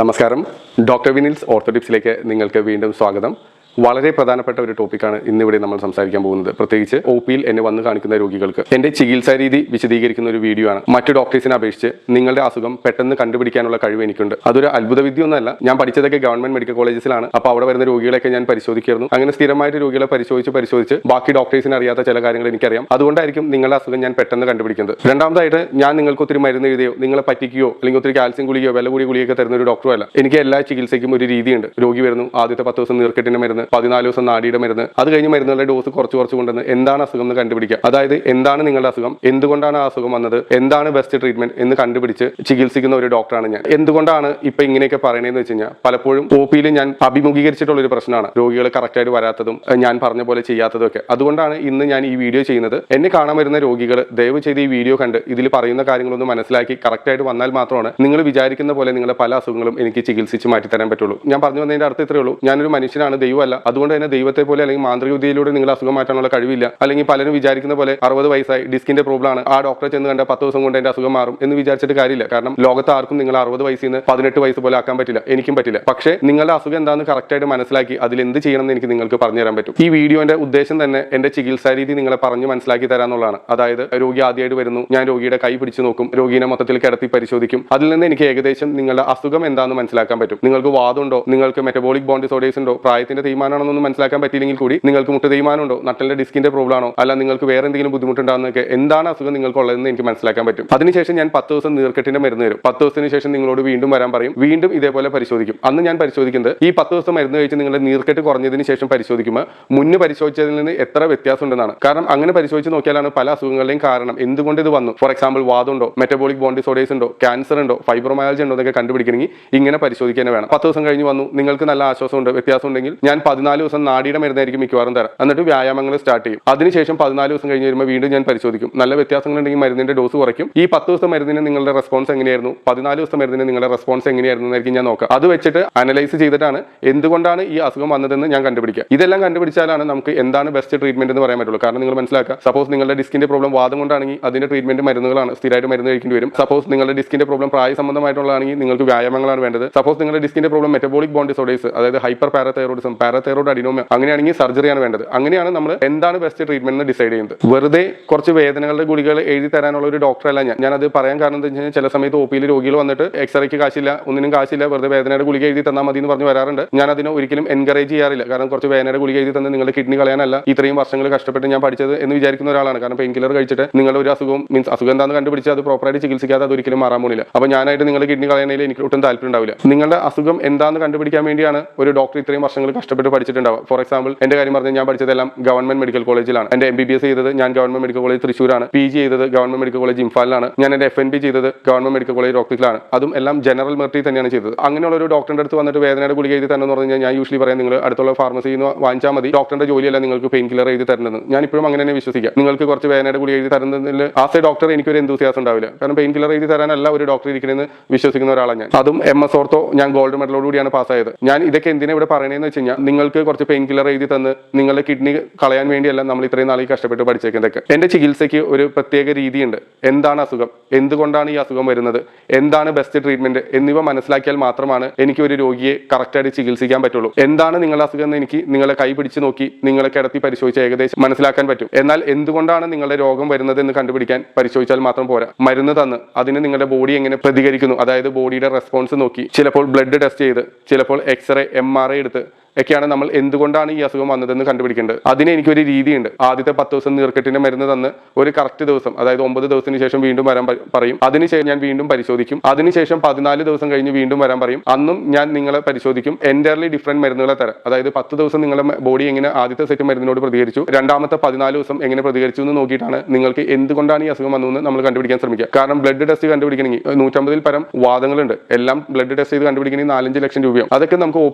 നമസ്കാരം. ഡോക്ടർ വിനിൽസ് ഓർത്തോടിപ്സിലേക്ക് നിങ്ങൾക്ക് വീണ്ടും സ്വാഗതം. വളരെ പ്രധാനപ്പെട്ട ഒരു ടോപ്പിക്കാണ് ഇന്നിവിടെ നമ്മൾ സംസാരിക്കാൻ പോകുന്നത്. പ്രത്യേകിച്ച് ഒ പിയിൽ എന്നെ വന്ന് കാണിക്കുന്ന രോഗികൾക്ക്. എന്റെ ചികിത്സാ രീതി വിശദീകരിക്കുന്ന ഒരു വീഡിയോ ആണ്. മറ്റു ഡോക്ടേഴ്സിനെ അപേക്ഷിച്ച് നിങ്ങളുടെ അസുഖം പെട്ടെന്ന് കണ്ടുപിടിക്കാനുള്ള കഴിവ് എനിക്കുണ്ട്. അതൊരു അത്ഭുത വിദ്യയൊന്നുമല്ല ഞാൻ പഠിച്ചതൊക്കെ ഗവൺമെന്റ് മെഡിക്കൽ കോളേജിലാണ് അപ്പോൾ അവിടെ വരുന്ന രോഗികളെയൊക്കെ ഞാൻ പരിശോധിക്കായിരുന്നു. അങ്ങനെ സ്ഥിരമായിട്ട് രോഗികളെ പരിശോധിച്ച് പരിശോധിച്ച് ബാക്കി ഡോക്ടേഴ്സിന് അറിയാത്ത ചില കാര്യങ്ങൾ എനിക്കറിയാം. അതുകൊണ്ടായിരിക്കും നിങ്ങളുടെ അസുഖം ഞാൻ പെട്ടെന്ന് കണ്ടുപിടിക്കുന്നത്. രണ്ടാമതായിട്ട് ഞാൻ നിങ്ങൾക്ക് ഒത്തിരി മരുന്ന് എഴുതിയോ നിങ്ങളെ പറ്റിക്കുകയോ അല്ലെങ്കിൽ ഒത്തിരി കാൽസ്യം ഗുളികയോ വില കൂടി ഗുളികയൊക്കെ തരുന്ന ഒരു ഡോക്ടറും അല്ല. എനിക്ക് എല്ലാ ചികിത്സയ്ക്കും ഒരു രീതിയുണ്ട്. രോഗി വരുന്നു ആദ്യത്തെ പത്ത് ദിവസം നീർക്കെട്ടിന്റെ മരുന്ന് പതിനാല് ദിവസം നാടിയുടെ മരുന്ന്. അത് കഴിഞ്ഞ് മരുന്നുകളുടെ ഡോസ് കുറച്ച് കുറച്ച് കൊണ്ടുവന്ന് എന്താണ് അസുഖം എന്ന് കണ്ടുപിടിക്കുക. അതായത് എന്താണ് നിങ്ങളുടെ അസുഖം? എന്തുകൊണ്ടാണ് ആ അസുഖം വന്നത്? എന്താണ് ബെസ്റ്റ് ട്രീറ്റ്മെന്റ് എന്ന് കണ്ടുപിടിച്ച് ചികിത്സിക്കുന്ന ഒരു ഡോക്ടറാണ് ഞാൻ. എന്തുകൊണ്ടാണ് ഇപ്പൊ ഇങ്ങനെയൊക്കെ പറയണതെന്ന് വെച്ച് കഴിഞ്ഞാൽ പലപ്പോഴും ഒ പിയിൽ ഞാൻ അഭിമുഖീകരിച്ചിട്ടുള്ള ഒരു പ്രശ്നമാണ്. രോഗികൾ കറക്റ്റായിട്ട് വരാത്തതും ഞാൻ പറഞ്ഞ പോലെ ചെയ്യാത്തതും ഒക്കെ. അതുകൊണ്ടാണ് ഇന്ന് ഞാൻ ഈ വീഡിയോ ചെയ്യുന്നത്. എന്നെ കാണാൻ വരുന്ന രോഗികൾ ദയവ് ചെയ്ത് ഈ വീഡിയോ കണ്ട് ഇതിൽ പറയുന്ന കാര്യങ്ങളൊന്നും മനസ്സിലാക്കി കറക്റ്റായിട്ട് വന്നാൽ മാത്രമാണ് നിങ്ങൾ വിചാരിക്കുന്ന പോലെ നിങ്ങളുടെ പല അസുഖങ്ങളും എനിക്ക് ചികിത്സിച്ച് മാറ്റിത്തരാൻ പറ്റുള്ളൂ. ഞാൻ പറഞ്ഞു വന്നതിന്റെ അർത്ഥം ഇത്രയേ ഉള്ളൂ. ഞാനൊരു മനുഷ്യനാണ് ദൈവമല്ല. അതുകൊണ്ട് തന്നെ ദൈവത്തെ പോലെ അല്ലെങ്കിൽ മാന്ത്രിക വിദ്യയിലൂടെ നിങ്ങൾ അസുഖം മാറ്റാനുള്ള കഴിവില്ല. അല്ലെങ്കിൽ പലരും വിചാരിക്കുന്ന പോലെ അറുപത് വയസ്സായി ഡിസ്കിന്റെ പ്രോബ്ലം ആണ്. ആ ഡോക്ടറെ ചെന്ന് കണ്ട പത്ത് ദിവസം കൊണ്ട് എന്റെ അസുഖം മാറും എന്ന് വിചാരിച്ചിട്ട് കാര്യമില്ല. കാരണം ലോകത്ത് ആർക്കും നിങ്ങൾ അറുപത് വയസ്സിൽ നിന്ന് പതിനെട്ട് വയസ്സ് പോലെ ആക്കാൻ പറ്റില്ല. എനിക്കും പറ്റില്ല. പക്ഷേ നിങ്ങളുടെ അസുഖം എന്താണെന്ന് കറക്റ്റായിട്ട് മനസ്സിലാക്കി അതിൽ എന്ത് ചെയ്യണം എന്ന് എനിക്ക് നിങ്ങൾക്ക് പറഞ്ഞു തരാൻ പറ്റും. ഈ വീഡിയോന്റെ ഉദ്ദേശം തന്നെ എന്റെ ചികിത്സാ രീതി നിങ്ങളെ പറഞ്ഞു മനസ്സിലാക്കി തരാന്നുള്ളതാണ് അതായത് രോഗി ആദ്യമായിട്ട് വരുന്നു. ഞാൻ രോഗിയുടെ കൈ പിടിച്ചു നോക്കും. രോഗീനെ മൊത്തത്തിൽ കിടത്തി പരിശോധിക്കും. അതിൽ നിന്ന് എനിക്ക് ഏകദേശം നിങ്ങളുടെ അസുഖം എന്താണെന്ന് മനസ്സിലാക്കാൻ പറ്റും. നിങ്ങൾക്ക് വാദമുണ്ടോ? നിങ്ങൾക്ക് മെറ്റബോളിക് ബോണ്ട് ഡിസോർഡേഴ്സ് ഉണ്ടോ? പ്രായത്തിന്റെ തീരുമാനമാണെന്നൊന്നും മനസ്സിലാക്കാൻ പറ്റിയില്ലെങ്കിൽ കൂടി നിങ്ങൾക്ക് മുട്ട തീരുമാനം ഉണ്ടോ നട്ടലിന്റെ ഡിസ്കിന്റെ പ്രോബ്ലം ആണോ അല്ല നിങ്ങൾക്ക് വേറെ എന്തെങ്കിലും ബുദ്ധിമുട്ടുണ്ടാകുന്നൊക്കെ എന്താണ് അസുഖം നിങ്ങൾക്ക് ഉള്ളതെന്ന് എനിക്ക് മനസ്സിലാക്കാൻ പറ്റും. അതിനുശേഷം ഞാൻ പത്ത് ദിവസം നീർക്കെട്ടിന്റെ മരുന്ന് തരും. പത്ത് ദിവസത്തിന് ശേഷം നിങ്ങളോട് വീണ്ടും വരാൻ പറയും. വീണ്ടും ഇതേപോലെ പരിശോധിക്കും. അന്ന് ഞാൻ പരിശോധിക്കുന്നത് ഈ പത്ത് ദിവസം മരുന്ന് കഴിച്ച് നിങ്ങളുടെ നീർക്കെട്ട് കുറഞ്ഞതിന് ശേഷം പരിശോധിക്കുമ്പോൾ മുന്ന് പരിശോധിച്ചതിൽ നിന്ന് എത്ര വ്യത്യാസം ഉണ്ടെന്നാണ് കാരണം അങ്ങനെ പരിശോധിച്ച് നോക്കിയാലാണ് പല അസുഖങ്ങളുടെയും കാരണം. എന്തുകൊണ്ട് ഇത് വന്നു? ഫോർ എക്സാമ്പിൾ വാദമുണ്ടോ മെറ്റബോളിക് ബോൺ ഡിസോർഡേഴ്സ് ഉണ്ടോ? ക്യാൻസർ ഉണ്ടോ? ഫൈബ്രോമയാലജി ഉണ്ടോ? എന്നൊക്കെ കണ്ടുപിടിക്കണമെങ്കിൽ ഇങ്ങനെ പരിശോധിക്കാൻ വേണം. പത്ത് ദിവസം കഴിഞ്ഞ് വന്നു. നിങ്ങൾക്ക് നല്ല ആശ്വാസമുണ്ട് വ്യത്യാസം ഉണ്ടെങ്കിൽ ഞാൻ പതിനാല് ദിവസം നാടിയുടെ മരുന്നായിരിക്കും മിക്കവാറും തരാം എന്നിട്ട് വ്യായാമങ്ങൾ സ്റ്റാർട്ട് ചെയ്യും. അതിനുശേഷം പതിനാല് ദിവസം കഴിഞ്ഞ് വരുമ്പോൾ വീണ്ടും ഞാൻ പരിശോധിക്കും. നല്ല വ്യത്യാസങ്ങൾ ഉണ്ടെങ്കിൽ മരുന്നിന്റെ ഡോസ് കുറയ്ക്കും. ഈ പത്ത് ദിവസം മരുന്നിന് നിങ്ങളുടെ റെസ്പോൺസ് എങ്ങനെയായിരുന്നു? പതിനാല് ദിവസം മരുന്നിന് നിങ്ങളുടെ റെസ്പോൺസ് എങ്ങനെയായിരുന്നു എന്നായിരിക്കും ഞാൻ നോക്കാം. അത് വെച്ചിട്ട് അനലൈസ് ചെയ്തിട്ടാണ് എന്തുകൊണ്ടാണ് ഈ അസുഖം വന്നതെന്ന് ഞാൻ കണ്ടുപിടിക്കുക ഇതെല്ലാം കണ്ടുപിടിച്ചാലാണ് നമുക്ക് എന്താണ് ബെസ്റ്റ് ട്രീറ്റ്മെന്റ് എന്ന് പറയാൻ പറ്റുള്ളൂ. കാരണം നിങ്ങൾ മനസ്സിലാക്കുക സപ്പോസ് നിങ്ങളുടെ ഡിസ്കിന്റെ പ്രോബ്ലം വാദം കൊണ്ടാണെങ്കിൽ അതിന്റെ ട്രീറ്റ്മെന്റ് മരുന്നുകളാണ്. സ്ഥിരമായിട്ട് മരുന്ന് കഴിക്കേണ്ടി വരും. സപ്പോസ് നിങ്ങളുടെ ഡിസ്കിന്റെ പ്രോബ്ലം പ്രായ സംബന്ധമായിട്ടുള്ളതാണെങ്കിൽ നിങ്ങൾക്ക് വ്യായാമങ്ങളാണ് വേണ്ടത്. സപ്പോസ് നിങ്ങളുടെ ഡിസ്കിന്റെ പ്രോബ്ലം മെറ്റബോളിക് ബോൺ ഡിസോർഡേഴ്സ് അതായത് ഹൈപ്പർ പാരതൈറോയിഡിസം പാരതൈറോയിഡ് അഡിനോമ അങ്ങനെയാണെങ്കിൽ സർജറിയാണ് വേണ്ടത്. അങ്ങനെയാണ് നമ്മൾ എന്താണ് ബെസ്റ്റ് ട്രീറ്റ്മെന്റ് എന്ന് ഡിസൈഡ് ചെയ്യുന്നത്. വെറുതെ കുറച്ച് വേദനകളുടെ ഗുളികൾ എഴുതി തരാനുള്ള ഒരു ഡോക്ടറല്ല ഞാൻ. ഞാനത് പറയാൻ കാരണം എന്താ വെച്ചാൽ ചില സമയത്ത് ഒ പിയിൽ രോഗികൾ വന്നിട്ട് എക്സ്റേക്ക് കാശില്ല ഒന്നിനും കാശില്ല വെറുതെ വേദനയുടെ ഗുളിക എഴുതി തന്നാൽ മതി എന്ന് പറഞ്ഞ് വരാറുണ്ട്. ഞാൻ അതിനെ ഒരിക്കലും എൻകറേജ് ചെയ്യാറില്ല. കാരണം കുറച്ച് വേദനയുടെ ഗുളിക എഴുതി തന്നെ നിങ്ങളുടെ കിഡ്നി കളയാനല്ല ഇത്രയും വർഷങ്ങൾ കഷ്ടപ്പെട്ട് ഞാൻ പഠിച്ചത് എന്ന് വിചാരിക്കുന്ന ഒരാളാണ്. കാരണം പെയിൻ കില്ലർ കഴിച്ചിട്ട് നിങ്ങളുടെ ഒരു അസുഖം മീൻസ് അസുഖം എന്താണെന്ന് കണ്ടുപിടിച്ച് അത് പ്രോപ്പറായിട്ട് ചികിത്സിക്കാതെ അത് ഒരിക്കലും മാറാൻ പോണില്ല. അപ്പോൾ ഞാനായിട്ട് നിങ്ങളുടെ കിഡ്നി കളയണതിൽ എനിക്ക് ഒട്ടും താല്പര്യം ഉണ്ടാവില്ല നിങ്ങളുടെ അസുഖം എന്താണെന്ന് കണ്ടുപിടിക്കാൻ വേണ്ടിയാണ് ഒരു ഡോക്ടർ ഇത്രയും വർഷങ്ങൾ കഷ്ടപ്പെട്ട് പഠിച്ചിട്ടുണ്ടാവുക ഫോർ എക്സാമ്പിൾ എന്റെ കാര്യം പറഞ്ഞാൽ ഞാൻ പഠിച്ചതെല്ലാം ഗവൺമെന്റ് മെഡിക്കൽ കോളേജിലാണ്. എന്റെ എം ബി ബി എസ് ചെയ്തത് ഞാൻ ഗവൺമെന്റ് മെഡിക്കൽ കോളേജ് തൃശ്ശൂരാണ്. പി ജി ചെയ്തത് ഗവൺമെന്റ് മെഡിക്കൽ കോളേജ് ഇംഫാലിലാണ്. ഞാൻ എന്റെ എഫ് എൻ ബി ചെയ്തത് ഗവൺമെന്റ് മെഡിക്കൽ കോളേജ് റോക്കിലാണ് അതും എല്ലാം ജനറൽ മെർട്ടി തന്നെയാണ് ചെയ്തത്. അങ്ങനെയുള്ള ഒരു ഡോക്ടറിന്റെ അടുത്ത് വന്നിട്ട് വേദനയുടെ ഗുളിക എഴുതി തന്നെ പറഞ്ഞാൽ ഞാൻ യൂഷ്വലി പറയാം നിങ്ങൾ അടുത്തുള്ള ഫാർമസിയിൽ നിന്ന് വാങ്ങിച്ചാൽ മതി. ഡോക്ടറിന്റെ ജോലിയല്ല നിങ്ങൾക്ക് പെയിൻ കില്ലർ എഴുതി തരുന്നത് ഞാൻ ഇപ്പോഴും അങ്ങനെ തന്നെ വിശ്വസിക്കാം. നിങ്ങൾക്ക് കുറച്ച് വേദനയുടെ ഗുളിക എഴുതി തരുന്നതിൽ ആസ് എ ഡോക്ടർ എനിക്ക് ഒരു എന്തുസിയാസം ഉണ്ടാവില്ല. കാരണം പെയിൻ കില്ലർ എഴുതി തരാനല്ല ഒരു ഡോക്ടർ ഇരിക്കണമെന്ന് വിശ്വസിക്കുന്ന ഒരാളാണ് ഞാൻ. അതും എം എസ് ഓർത്തോ ഞാൻ ഗോൾഡ് മെഡലോട് കൂടിയാണ് പാസ്സായത് ഞാൻ ഇതൊക്കെ എന്തിനാ ഇവിടെ പറയണതെന്ന് വെച്ച് കഴിഞ്ഞാൽ നിങ്ങൾക്ക് കുറച്ച് പെയിൻ കില്ലർ എഴുതി തന്ന് നിങ്ങളുടെ കിഡ്നി കളയാൻ വേണ്ടിയല്ല നമ്മൾ ഇത്രയും നാളെ കഷ്ടപ്പെട്ട് പഠിച്ചേക്കുന്നതൊക്കെ. എന്റെ ചികിത്സയ്ക്ക് ഒരു പ്രത്യേക രീതിയുണ്ട്. എന്താണ് അസുഖം? എന്തുകൊണ്ടാണ് ഈ അസുഖം വരുന്നത്? എന്താണ് ബെസ്റ്റ് ട്രീറ്റ്മെന്റ് എന്നിവ മനസ്സിലാക്കിയാൽ മാത്രമാണ് എനിക്ക് ഒരു രോഗിയെ കറക്റ്റായിട്ട് ചികിത്സിക്കാൻ പറ്റുള്ളൂ. എന്താണ് നിങ്ങളുടെ അസുഖം എന്ന് എനിക്ക് നിങ്ങളെ കൈ പിടിച്ച് നോക്കി നിങ്ങളെ കിടത്തി പരിശോധിച്ച് ഏകദേശം മനസ്സിലാക്കാൻ പറ്റും. എന്നാൽ എന്തുകൊണ്ടാണ് നിങ്ങളുടെ രോഗം വരുന്നത് എന്ന് കണ്ടുപിടിക്കാൻ പരിശോധിച്ചാൽ മാത്രം പോരാ. മരുന്ന് തന്ന് അതിന് നിങ്ങളുടെ ബോഡി എങ്ങനെ പ്രതികരിക്കുന്നു? അതായത് ബോഡിയുടെ റെസ്പോൺസ് നോക്കി. ചിലപ്പോൾ ബ്ലഡ് ടെസ്റ്റ് ചെയ്ത് ചിലപ്പോൾ എക്സ്റേ എം ആർ ഐ എടുത്ത് ഒക്കെയാണ് നമ്മൾ എന്തുകൊണ്ടാണ് ഈ അസുഖം വന്നതെന്ന് കണ്ടുപിടിക്കേണ്ടത്. അതിന് എനിക്കൊരു രീതിയുണ്ട്. ആദ്യത്തെ പത്ത് ദിവസം നീർക്കെട്ടിന്റെ മരുന്ന് തന്ന് ഒരു കറക്റ്റ് ദിവസം അതായത് ഒമ്പത് ദിവസത്തിന് ശേഷം വീണ്ടും വരാൻ പറയും. അതിനുശേഷം ഞാൻ വീണ്ടും പരിശോധിക്കും. അതിനുശേഷം പതിനാല് ദിവസം കഴിഞ്ഞ് വീണ്ടും വരാൻ പറയും. അന്നും ഞാൻ നിങ്ങളെ പരിശോധിക്കും. എന്റർലി ഡിഫറെന്റ് മരുന്നുകളെ തരാം. അതായത് പത്ത് ദിവസം നിങ്ങളുടെ ബോഡി എങ്ങനെ ആദ്യത്തെ സെറ്റ് മരുന്നിനോട് പ്രതികരിച്ചു രണ്ടാമത്തെ പതിനാല് ദിവസം എങ്ങനെ പ്രതികരിച്ചു എന്ന് നോക്കിയിട്ടാണ് നിങ്ങൾക്ക് എന്തുകൊണ്ടാണ് ഈ അസുഖം വന്നതെന്ന് നമ്മൾ കണ്ടുപിടിക്കാൻ ശ്രമിക്കുക. കാരണം ബ്ലഡ് ടെസ്റ്റ് കണ്ടുപിടിക്കണമെങ്കിൽ നൂറ്റമ്പതിൽ പരം വാദങ്ങളുണ്ട്. എല്ലാം ബ്ലഡ് ടെസ്റ്റ് ചെയ്ത് കണ്ടുപിടിക്കണമെങ്കിൽ നാലഞ്ച് ലക്ഷം രൂപയും അതൊക്കെ നമുക്ക് ഒ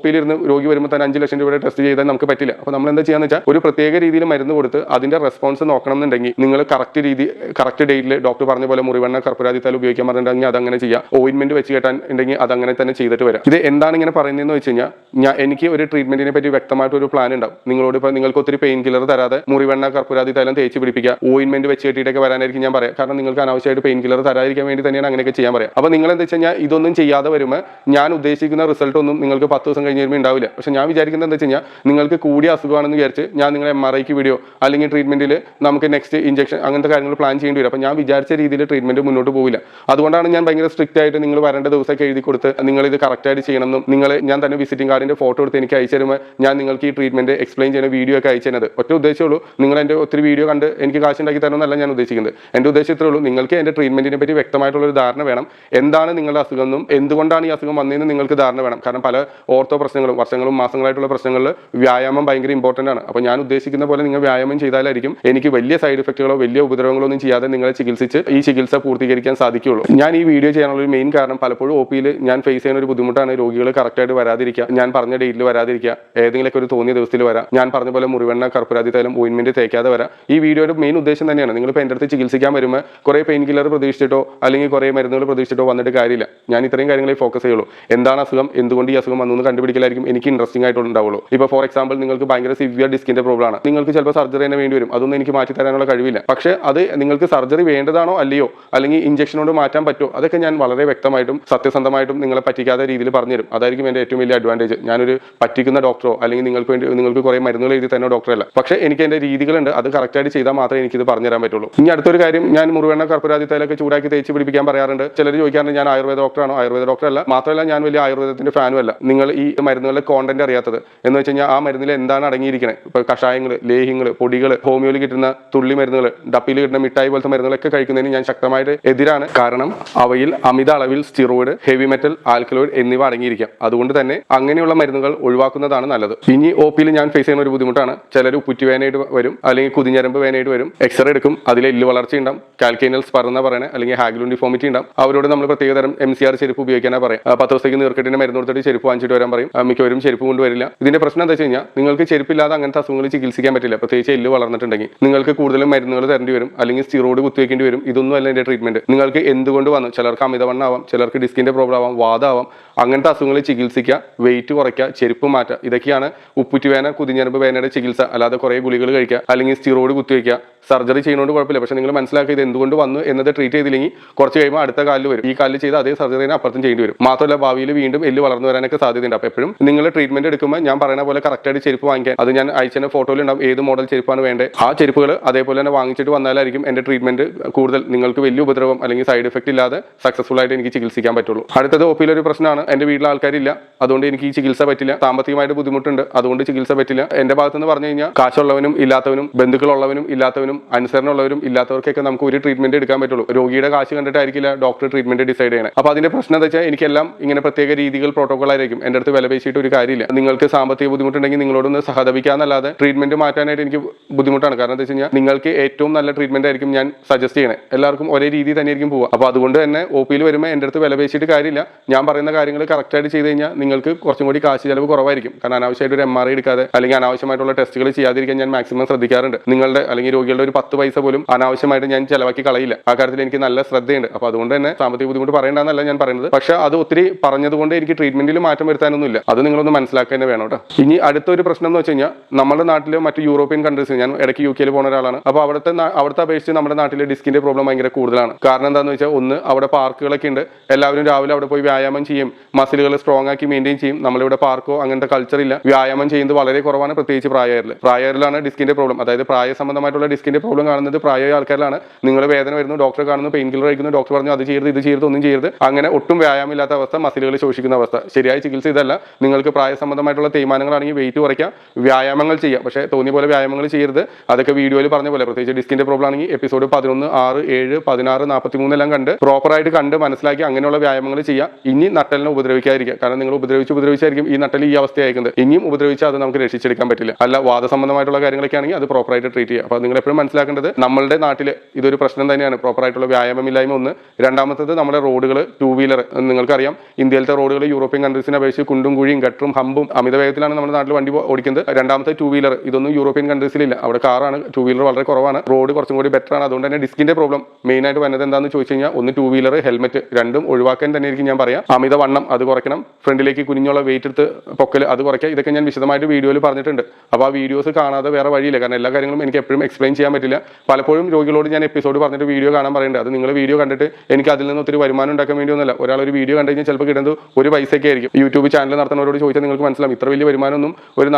രോഗി വരുമ്പോൾ തന്നെ അഞ്ച് ലക്ഷം രൂപയുടെ ടെസ്റ്റ് ചെയ്താൽ നമുക്ക് പറ്റില്ല. അപ്പോൾ നമ്മൾ എന്താ ചെയ്യാന്ന് വെച്ചാൽ ഒരു പ്രത്യേക രീതിയിൽ മരുന്ന് കൊടുത്ത് അതിന്റെ റെസ്പോൺസ് നോക്കണം എന്നുണ്ടെങ്കിൽ നിങ്ങൾ കറക്റ്റ് രീതി കറക്റ്റ് ഡേറ്റിൽ ഡോക്ടർ പറഞ്ഞ പോലെ മുറിവെണ്ണ കർപ്പൂരാതിത്താൽ ഉപയോഗിക്കാൻ പറഞ്ഞിട്ടുണ്ടെങ്കിൽ അതങ്ങനെ ചെയ്യാം. ഓയിൻമെന്റ് വെച്ച് കേട്ടാൻ ഉണ്ടെങ്കിൽ അതങ്ങനെ തന്നെ ചെയ്തിട്ട് വരാം. ഇത് എന്താണ് ഇങ്ങനെ പറയുന്നതെന്ന് വെച്ച് കഴിഞ്ഞാൽ ഞാൻ എനിക്ക് ഒരു ട്രീറ്റ്മെന്റിനെ പറ്റി വ്യക്തമായിട്ട് ഒരു പ്ലാൻ ഉണ്ടാവും. നിങ്ങളോട് ഇപ്പോൾ നിങ്ങൾക്ക് ഒത്തിരി പെയിൻ കില്ലർ തരാതെ മുറിവെണ്ണ കർപ്പൂരാതി തൈലം തേച്ച് പിടിപ്പിക്കുക. ഓയിൻമെന്റ് വെച്ച് കെട്ടിയിട്ടൊക്കെ വരാനായിരിക്കും ഞാൻ പറയാം. കാരണം നിങ്ങൾക്ക് അനാവശ്യമായിട്ട് പെയിൻ കില്ലർ തരാതിരിക്കാൻ വേണ്ടി തന്നെയാണ് അങ്ങനെയൊക്കെ ചെയ്യാൻ പറയാം. അപ്പോൾ നിങ്ങൾ എന്താ വെച്ച് കഴിഞ്ഞാൽ ഇതൊന്നും ചെയ്യാതെ വരുമ്പോൾ ഞാൻ ഉദ്ദേശിക്കുന്ന റിസൾട്ട് ഒന്നും നിങ്ങൾക്ക് പത്ത് ദിവസം കഴിഞ്ഞ് വരുമ്പോൾ ഉണ്ടാവില്ല. പക്ഷെ ഞാൻ വിചാരിക്കുന്നത് എന്താ വെച്ച് കഴിഞ്ഞാൽ നിങ്ങൾക്ക് കൂടിയ അസുഖമാണെന്ന് വിചാരിച്ച് ഞാൻ നിങ്ങൾ എം ആർ ഐക്ക് വീഡിയോ അല്ലെങ്കിൽ ട്രീറ്റ്മെന്റിൽ നമുക്ക് നെക്സ്റ്റ് ഇഞ്ചക്ഷൻ അങ്ങനത്തെ കാര്യങ്ങൾ പ്ലാൻ ചെയ്യേണ്ടി വരും. അപ്പോൾ ഞാൻ വിചാരിച്ച രീതിയിൽ ട്രീറ്റ്മെന്റ് മുന്നോട്ട് പോവില്ല. അതുകൊണ്ടാണ് ഞാൻ ഭയങ്കര സ്ട്രിക്റ്റ് ആയിട്ട് നിങ്ങൾ വരേണ്ട ദിവസമൊക്കെ എഴുതി കൊടുത്ത് നിങ്ങൾ ഇത് കറക്റ്റായിട്ട് ചെയ്യണമെന്നും നിങ്ങൾ ഞാൻ തന്നെ വിസിറ്റിംഗ് കാർഡിന്റെ ഫോട്ടോ എടുത്ത് എനിക്ക് അയച്ചു തരുമ്പോൾ ഞാൻ നിങ്ങൾക്ക് ഈ ട്രീറ്റ്മെന്റ് എക്സ്പ്ലെയിൻ ചെയ്യുന്ന വീഡിയോ ഒക്കെ അയച്ചു തന്നത് ഒറ്റ ഉദ്ദേശമുള്ളൂ നിങ്ങൾ എന്റെ ഒത്തിരി വീഡിയോ കണ്ട് എനിക്ക് കാശ് ഉണ്ടാക്കി തരണമെന്നല്ല ഞാൻ ഉദ്ദേശിക്കുന്നത്. എന്റെ ഉദ്ദേശം ഉള്ളൂ. നിങ്ങൾക്ക് എന്റെ ട്രീറ്റ്മെന്റിനെ പറ്റി വ്യക്തമായിട്ടുള്ള ഒരു ധാരണ വേണം. എന്താണ് നിങ്ങളുടെ അസുഖം എന്നും എന്തുകൊണ്ടാണ് ഈ അസുഖം വന്നതെന്ന് നിങ്ങൾക്ക് ധാരണ വേണം. കാരണം പല ഓർത്തോ പ്രശ്നങ്ങളും വർഷങ്ങളും മാസങ്ങളായിട്ടുള്ള പ്രശ്നങ്ങളിൽ വ്യായാമം ഭയങ്കര ഇമ്പോർട്ടന്റ് ആണ്. അപ്പോൾ ഞാൻ ഉദ്ദേശിക്കുന്ന പോലെ നിങ്ങൾ വ്യായാമം ചെയ്താലായിരിക്കും എനിക്ക് വലിയ സൈഡ് ഇഫക്റ്റുകളോ വലിയ ഉപദ്രവങ്ങളോ ഒന്നും ചെയ്യാതെ നിങ്ങളെ ചികിത്സിച്ച് ഈ ചികിത്സ പൂർത്തീകരിക്കാൻ സാധിക്കുകയുള്ളൂ. ഞാൻ ഈ വീഡിയോ ചെയ്യാനുള്ള ഒരു മെയിൻ കാരണം പലപ്പോഴും ഒ പിയിൽ ഞാൻ ഫേസ് ചെയ്യുന്ന ഒരു ബുദ്ധിമുട്ടാണ്. രോഗികൾ കറക്റ്റായിട്ട് വരാതിരിക്കുക. ഞാൻ പറഞ്ഞ ഡേറ്റിൽ വരാതിരിക്കുക. ഏതെങ്കിലുമൊക്കെ ഒരു തോന്നിയ ദിവസത്തിൽ വരാം. ഞാൻ പറഞ്ഞ പോലെ മുറിവെണ്ണ കർപ്പൂരാതി തൈലം ഓയിൻമെന്റ് തേക്കാതെ വരാം. ഈ വീഡിയോയുടെ മെയിൻ ഉദ്ദേശം തന്നെയാണ്. നിങ്ങളിപ്പോൾ എന്റെ അടുത്ത് ചികിത്സിക്കാൻ വരുമ്പോൾ കുറേ പെയിൻ കില്ലർ പ്രതീക്ഷിച്ചിട്ടോ അല്ലെങ്കിൽ കുറേ മരുന്നുകൾ പ്രതീക്ഷിച്ചിട്ടോ വന്നിട്ട് കാര്യമില്ല. ഞാൻ ഇത്രയും കാര്യങ്ങളെ ഫോക്കസ് ചെയ്യുള്ളൂ. എന്താണ് അസുഖം? എന്തുകൊണ്ട് ഈ അസുഖം വന്നു എന്ന് കണ്ടുപിടിക്കലായിരിക്കും എനിക്ക് ഇൻട്രസ്റ്റിംഗ് ഉണ്ടാവുള്ളൂ ഇപ്പോൾ ഫോർ എക്സാമ്പിൾ നിങ്ങൾക്ക് ഭയങ്കര സിവിയർ ഡിസ്കിന്റെ പ്രോബ്ലം ആണ്. നിങ്ങൾക്ക് ചിലപ്പോൾ സർജറി തന്നെ വേണ്ടി വരും. അതൊന്നും എനിക്ക് മാറ്റി തരാനുള്ള കഴിവില്ല. പക്ഷേ അത് നിങ്ങൾക്ക് സർജറി വേണ്ടതാണോ അല്ലയോ അല്ലെങ്കിൽ ഇഞ്ചക്ഷനോട് മാറ്റാൻ പറ്റുമോ അതൊക്കെ ഞാൻ വളരെ വ്യക്തമായിട്ടും സത്യസന്ധമായിട്ടും നിങ്ങളെ പറ്റിക്കാത്ത രീതിയിൽ പറഞ്ഞുതരും. അതായിരിക്കും എന്റെ ഏറ്റവും വലിയ അഡ്വാന്റേജ് ഞാനൊരു പറ്റിക്കുന്ന ഡോക്ടറോ അല്ലെങ്കിൽ നിങ്ങൾക്ക് വേണ്ടി നിങ്ങൾക്ക് കുറെ മരുന്നുകൾ എഴുതി തന്നെ ഡോക്ടറല്ല പക്ഷേ എനിക്ക് എന്റെ രീതികളുണ്ട്. അത് കറക്റ്റായിട്ട് ചെയ്താൽ മാത്രമേ എനിക്കിത് പറഞ്ഞുതരാൻ പറ്റുള്ളൂ. ഇനി അടുത്തൊരു കാര്യം ഞാൻ മുറിവെണ്ണ കർപ്പൂരാതി തൈലൊക്കെ ചൂടാക്കി തേച്ച് പിടിപ്പിക്കാൻ പറയാറുണ്ട്. ചിലർ ചോദിക്കാറുണ്ട് ഞാൻ ആയുർവേദ ഡോക്ടറാണോ ആയുർവേദ ഡോക്ടറല്ല മാത്രമല്ല ഞാൻ വലിയ ആയുർവേദത്തിന്റെ ഫാനും അല്ല. നിങ്ങൾ ഈ മരുന്നുകളുടെ കോണ്ടന്റ് അറിയാത്തത് എന്ന് വെച്ച് കഴിഞ്ഞാൽ ആ മരുന്നിൽ എന്താണ് അടങ്ങിയിരിക്കുന്നത് ഇപ്പൊ കഷായങ്ങൾ ലേഹ്യങ്ങൾ പൊടികൾ ഹോമിയോയിൽ കിട്ടുന്ന തുള്ളി മരുന്നുകൾ ഡപ്പിയിൽ കിട്ടുന്ന മിഠായി പോലത്തെ മരുന്നുകളൊക്കെ കഴിക്കുന്നതിന് ഞാൻ ശക്തമായിട്ട് എതിരാണ്. കാരണം അവയിൽ അമിത അളവിൽ സ്റ്റിറോയിഡ് ഹെവി മെറ്റൽ ആൽക്കലോയിഡ് എന്നിവ അടങ്ങിയിരിക്കാം. അതുകൊണ്ട് തന്നെ അങ്ങനെയുള്ള മരുന്നുകൾ ഒഴിവാക്കുന്നതാണ് നല്ലത്. ഇനി ഒ പിയിൽ ഞാൻ ഫേസ് ചെയ്യുന്ന ഒരു ബുദ്ധിമുട്ടാണ്. ചിലർ ഉപ്പുറ്റി വേനയായിട്ട് വരും അല്ലെങ്കിൽ കുതിഞ്ഞരമ്പ് വേനയായിട്ട് വരും. എക്സ്റേ എടുക്കും. അതിൽ എല്ല് വളർച്ച ഉണ്ടാവും. കാൽക്കേനൽസ് പറഞ്ഞ പറയണേ അല്ലെങ്കിൽ ഹാഗ്ലുണ്ടിഫോമിറ്റി ഉണ്ടാവും. അവരോട് നമ്മൾ പ്രത്യേകതരം എം സി ആർ ചെരുപ്പ് ഉപയോഗിക്കാനാ പറയാം. പത്ത് ദിവസത്തേക്ക് നീർക്കെട്ടിന്റെ മരുന്ന് കൊടുത്തിട്ട് ചെരുപ്പ് വാങ്ങിച്ചിട്ട് വരാൻ പറയും. മിക്കവരും ചെരുപ്പ് കൊണ്ടുവരില്ല ഇതിന്റെ പ്രശ്നം എന്താ വെച്ച് കഴിഞ്ഞാൽ നിങ്ങൾക്ക് ചെരുപ്പില്ലാതെ അങ്ങനത്തെ അസുഖങ്ങൾ ചികിത്സിക്കാൻ പറ്റില്ല. പ്രത്യേകിച്ച് എല്ല് വളർന്നിട്ടുണ്ടെങ്കിൽ. നിങ്ങൾക്ക് കൂടുതലും മരുന്നുകൾ തരേണ്ടി വരും. അല്ലെങ്കിൽ സ്റ്റിറോയിഡ് കുത്തിവെക്കേണ്ടി വരും. ഇതൊന്നും അല്ല എന്റെ ട്രീറ്റ്മെന്റ് നിങ്ങൾക്ക് എന്തുകൊണ്ട് വന്നു? ചിലർക്ക് അമിതവണ്ണം ആവാം ചിലർക്ക് ഡിസ്കിന്റെ പ്രോബ്ലം ആവാം. വാദമാവാം അങ്ങനത്തെ അസുഖങ്ങൾ ചികിത്സിക്കുക വെയിറ്റ് കുറയ്ക്കുക ചെരുപ്പ് മാറ്റുക. ഇതൊക്കെയാണ് ഉപ്പുറ്റുവേന കുതിഞ്ഞരമ്പ് വേനയുടെ ചികിത്സ. അല്ലാതെ കുറേ ഗുളികൾ കഴിക്കുക. അല്ലെങ്കിൽ സ്റ്റിറോയിഡ് കുത്തിവെക്കുക സർജറി ചെയ്യുന്നതുകൊണ്ട് കുഴപ്പമില്ല. പക്ഷെ നിങ്ങൾ മനസ്സിലാക്കുക ഇത് എന്തുകൊണ്ട് വന്നു എന്നത് ട്രീറ്റ് ചെയ്തില്ലെങ്കിൽ കുറച്ച് കഴിയുമ്പോൾ അടുത്ത കാലിൽ വരും. ഈ കാലിൽ ചെയ്ത് അതേ സർജറി അപ്പുറത്തും ചെയ്യേണ്ടി വരും. മാത്രമല്ല ഭാവിയിൽ വീണ്ടും എല്ല് വളർന്നു വരാനൊക്കെ സാധ്യതയുണ്ട്. അപ്പോൾ എപ്പോഴും നിങ്ങൾ ട്രീറ്റ്മെന്റ് എടുക്കുമ്പോൾ ഞാൻ പറയുന്ന പോലെ കറക്റ്റായിട്ട് ചെരുപ്പ് വാങ്ങിക്കാൻ. അത് ഞാൻ അയച്ച ഫോട്ടോയിൽ ഉണ്ടാവും. ഏത് മോഡൽ ചെരുപ്പാണ് വേണ്ടത്? ആ ചെരുപ്പുകൾ അതേപോലെ തന്നെ വാങ്ങിച്ചിട്ട് വന്നാലായിരിക്കും എന്റെ ട്രീറ്റ്മെന്റ് കൂടുതൽ. നിങ്ങൾക്ക് വലിയ ഉപദ്രവം അല്ലെങ്കിൽ സൈഡ് എഫക്റ്റ് ഇല്ലാതെ സക്സസ്ഫുൾ ആയിട്ട് എനിക്ക് ചികിത്സിക്കാൻ പറ്റുള്ളൂ. അടുത്തത് ഒ ഒരു പ്രശ്നമാണ്. എന്റെ വീട്ടിലെ ആൾക്കാരില്ല. അതുകൊണ്ട് എനിക്ക് ഈ ചികിത്സ പറ്റില്ല. സാമ്പത്തികമായിട്ട് ബുദ്ധിമുട്ടുണ്ട്. അതുകൊണ്ട് ചികിത്സ പറ്റില്ല. എന്റെ ഭാഗത്ത് നിന്ന് പറഞ്ഞു കഴിഞ്ഞാൽ കാശുള്ളവനും ഇല്ലാത്തവനും ബന്ധുക്കളുള്ളവനും ഇല്ലാത്തവനും അനുസരണമുള്ളവരും ഇല്ലാത്തവർക്കൊക്കെ നമുക്ക് ഒരു ട്രീറ്റ്മെന്റ് എടുക്കാൻ പറ്റുള്ളൂ. രോഗിയുടെ കാശ് കണ്ടിട്ടായിരിക്കില്ല ഡോക്ടർ ട്രീറ്റ്മെന്റ് ഡിസൈഡ് ചെയ്യണേ. അപ്പോൾ അതിന്റെ പ്രശ്നം എന്താ വെച്ചാൽ എനിക്കെല്ലാം ഇങ്ങനെ പ്രത്യേക രീതികൾ പ്രോട്ടോകോൾ ആയിരിക്കും. എന്റെ അടുത്ത് വില പേശിയിട്ട് ഒരു കാര്യമില്ല. നിങ്ങൾക്ക് സാമ്പത്തിക ബുദ്ധിമുട്ടുണ്ടെങ്കിൽ നിങ്ങളോടൊന്ന് സഹതപിക്കാന്നല്ലാതെ ട്രീറ്റ്മെന്റ് മാറ്റാനായിട്ട് എനിക്ക് ബുദ്ധിമുട്ടാണ്. കാരണം എന്താ വെച്ച് കഴിഞ്ഞാൽ നിങ്ങൾക്ക് ഏറ്റവും നല്ല ട്രീറ്റ്മെന്റ് ആയിരിക്കും ഞാൻ സജസ്റ്റ് ചെയ്യണേ. എല്ലാവർക്കും ഒരേ രീതി തന്നെയായിരിക്കും പോവുക. അപ്പോൾ അതുകൊണ്ട് തന്നെ ഒ പിയിൽ വരുമ്പോൾ എന്റെ അടുത്ത് വില പേശിയിട്ട് കാര്യമില്ല. ഞാൻ പറയുന്ന കാര്യങ്ങൾ കറക്റ്റായിട്ട് ചെയ്ത് കഴിഞ്ഞാൽ നിങ്ങൾക്ക് കുറച്ചും കൂടി കാശ് ചിലവ് കുറവായിരിക്കും. കാരണം അനാവശ്യമായിട്ട് ഒരു എം ആർ ഐ എടുക്കാതെ അല്ലെങ്കിൽ അനാവശ്യമായിട്ടുള്ള ടെസ്റ്റുകൾ ചെയ്യാതിരിക്കാൻ ഞാൻ മാക്സിമം ശ്രദ്ധിക്കാറുണ്ട്. നിങ്ങളുടെ അല്ലെങ്കിൽ രോഗികളുടെ ഒരു പത്ത് പൈസ പോലും അനാവശ്യമായിട്ട് ഞാൻ ചിലവാക്കി കളയില്ല. ആ കാര്യത്തിൽ എനിക്ക് നല്ല ശ്രദ്ധയുണ്ട്. അപ്പോൾ അതുകൊണ്ട് തന്നെ സാമ്പത്തിക ബുദ്ധിമുട്ട് പറയേണ്ടെന്നല്ല ഞാൻ പറയുന്നത്. പക്ഷേ അത് ഒത്തിരി പറഞ്ഞതുകൊണ്ട് എനിക്ക് ട്രീറ്റ്മെന്റിൽ മാറ്റം വരുത്താനൊന്നുമില്ല. അത് നിങ്ങളൊന്ന് മനസ്സിലാക്കുക തന്നെ വേണം കേട്ടോ. ഇനി അടുത്തൊരു പ്രശ്നം എന്ന് വെച്ച് കഴിഞ്ഞാൽ നമ്മുടെ നാട്ടിലെ മറ്റ് യൂറോപ്യൻ കൺട്രീസ് ഞാൻ ഇടയ്ക്ക് യു കെയിൽ പോകുന്ന ഒരാളാണ്. അപ്പോൾ അവിടുത്തെ അവിടുത്തെ അപേക്ഷിച്ച് നമ്മുടെ നാട്ടിലെ ഡിസ്കിന്റെ പ്രോബ്ലം ഭയങ്കര കൂടുതലാണ്. കാരണം എന്താണെന്ന് വെച്ചാൽ ഒന്ന് അവിടെ പാർക്കുകളൊക്കെ ഉണ്ട്. എല്ലാവരും രാവിലെ അവിടെ പോയി വ്യായാമം ചെയ്യും. മസിലുകൾ സ്ട്രോങ് ആക്കി മെയിന്റെയിൻ ചെയ്യും. നമ്മളിവിടെ പാർക്കോ അങ്ങനത്തെ കൾച്ചർ ഇല്ല. വ്യായാമം ചെയ്യുന്നത് വളരെ കുറവാണ് പ്രത്യേകിച്ച് പ്രായരിൽ പ്രായരിലാണ് ഡിസ്കിന്റെ പ്രോബ്ലം അതായത് പ്രായ സംബന്ധമായിട്ടുള്ള ഡിസ്കിന്റെ പ്രോബ്ലം കാണുന്നത് പ്രായമായ ആൾക്കാരിലാണ്. നിങ്ങൾ വേദന വരുന്നു ഡോക്ടറെ കാണുന്നു പെയിൻ കില്ലർ കഴിക്കുന്നു ഡോക്ടർ പറഞ്ഞു അത് ചെയ്യരുത് ഇത് ചെയ്യരുത് ഒന്നും ചെയ്യരുത്. അങ്ങനെ ഒട്ടും വ്യായാമമില്ലാത്ത അവസ്ഥ മസിലുകൾ ശോഷിക്കുന്ന അവസ്ഥ. ശരിയായ ചികിത്സ ഇതല്ല. നിങ്ങൾക്ക് പ്രായ സംബന്ധമായിട്ടുള്ള തീരുമാനങ്ങളാണെങ്കിൽ വെയിറ്റ് കുറയ്ക്കാം. വ്യായാമങ്ങൾ ചെയ്യാം. പക്ഷേ തോന്നിയ പോലെ വ്യായാമങ്ങൾ ചെയ്യരുത്. അതൊക്കെ വീഡിയോയിൽ പറഞ്ഞ പോലെ പ്രത്യേകിച്ച് ഡിസ്കിന്റെ പ്രോബ്ലം ആണെങ്കിൽ എപ്പിസോഡ് പതിനൊന്ന് ആറ് ഏഴ് പതിനാറ് നാൽപ്പത്തി മൂന്നെല്ലാം കണ്ട് പ്രോപ്പറായിട്ട് കണ്ട് മനസ്സിലാക്കി അങ്ങനെയുള്ള വ്യായാമങ്ങൾ ചെയ്യാം. ഇനി നട്ടലിനെ ഉപദ്രവിക്കാതിരിക്കുക കാരണം നിങ്ങൾ ഉപദ്രവിച്ച് ഉപദ്രവിച്ചായിരിക്കും ഈ നട്ടൽ ഈ അവസ്ഥയായിരിക്കുന്നത്. ഇനിയും ഉപദ്രവിച്ചാൽ അത് നമുക്ക് രക്ഷിച്ചെടുക്കാൻ പറ്റില്ല. അല്ല വാദസംബന്ധമായിട്ടുള്ള കാര്യങ്ങളൊക്കെ ആണെങ്കിൽ അത് പ്രോപ്പറായിട്ട് ട്രീറ്റ് ചെയ്യുക അപ്പോൾ നിങ്ങൾ എപ്പോഴും മനസ്സിലാക്കേണ്ടത് നമ്മുടെ നാട്ടിൽ ഇതൊരു പ്രശ്നം തന്നെയാണ്. പ്രോപ്പറായിട്ടുള്ള വ്യായാമമില്ലായ്മ ഒന്ന്. രണ്ടാമത്തത് നമ്മുടെ റോഡുകൾ ടൂ വീലർ നിങ്ങൾക്കറിയാം ഇന്ത്യയിലത്തെ റോഡുകൾ യൂറോപ്യൻ കൺട്രീസിനെ അപേക്ഷിച്ച് കുണ്ടും കുഴിയും ഗട്ടറും ഹമ്പും അമിത വേഗത്തിലാണ് നമ്മുടെ നാട്ടിൽ വണ്ടി ഓടിക്കുന്നത്. രണ്ടാമത്തെ ടൂ വീലർ ഇതൊന്നും യൂറോപ്യൻ കൺട്രീസിലില്ല അവിടെ കാറാണ് ടൂ വീലർ വളരെ കുറവാണ്. റോഡ് കുറച്ചും കൂടി ബെറ്റർ ആണ്. അതുകൊണ്ട് തന്നെ ഡിസ്കിന്റെ പ്രോബ്ലം മെയിൻ ആയിട്ട് വരുന്നത് എന്താണെന്ന് ചോദിച്ചു കഴിഞ്ഞാൽ ഒന്ന് ടൂ വീലർ ഹെൽമെറ്റ് രണ്ടും ഒഴിവാക്കാൻ തന്നെ ആയിരിക്കും ഞാൻ പറയാം. അമിത വണ്ണം അത് കുറയ്ക്കണം. ഫ്രണ്ടിലേക്ക് കുനിഞ്ഞുള്ള വെയിറ്റ് എടുത്ത് പൊക്കൽ അത് കുറയ്ക്കുക. ഇതൊക്കെ ഞാൻ വിശദമായിട്ട് വീഡിയോയിൽ പറഞ്ഞിട്ടുണ്ട്. അപ്പോൾ ആ വീഡിയോസ് കാണാതെ വേറെ വഴിയില്ല. കാരണം എല്ലാ കാര്യങ്ങളും എനിക്ക് എപ്പോഴും എക്സ്പ്ലെയിൻ ചെയ്യാൻ പറ്റില്ല. പലപ്പോഴും രോഗികളോട് ഞാൻ എപ്പിസോഡ് പറഞ്ഞിട്ട് വീഡിയോ കാണാൻ പറയുന്നുണ്ട് അത് നിങ്ങൾ വീഡിയോ കണ്ടിട്ട് എനിക്ക് അതിൽ നിന്ന് ഒത്തിരി വരുമാനം ഉണ്ടാക്കാൻ വേണ്ടിയൊന്നുമല്ല ഒരാൾ ഒരു വീഡിയോ കണ്ടു കഴിഞ്ഞാൽ ചിലപ്പോൾ കിട്ടുന്നത് ഒരു പൈസയൊക്കെ ആയിരിക്കും. യൂട്യൂബ് ചാനൽ നടത്തുന്നവരോട് ചോദിച്ചാൽ നിങ്ങൾക്ക് മനസ്സിലാവും. ഇത്ര വലിയ വരുമാനമൊന്നും ഒരു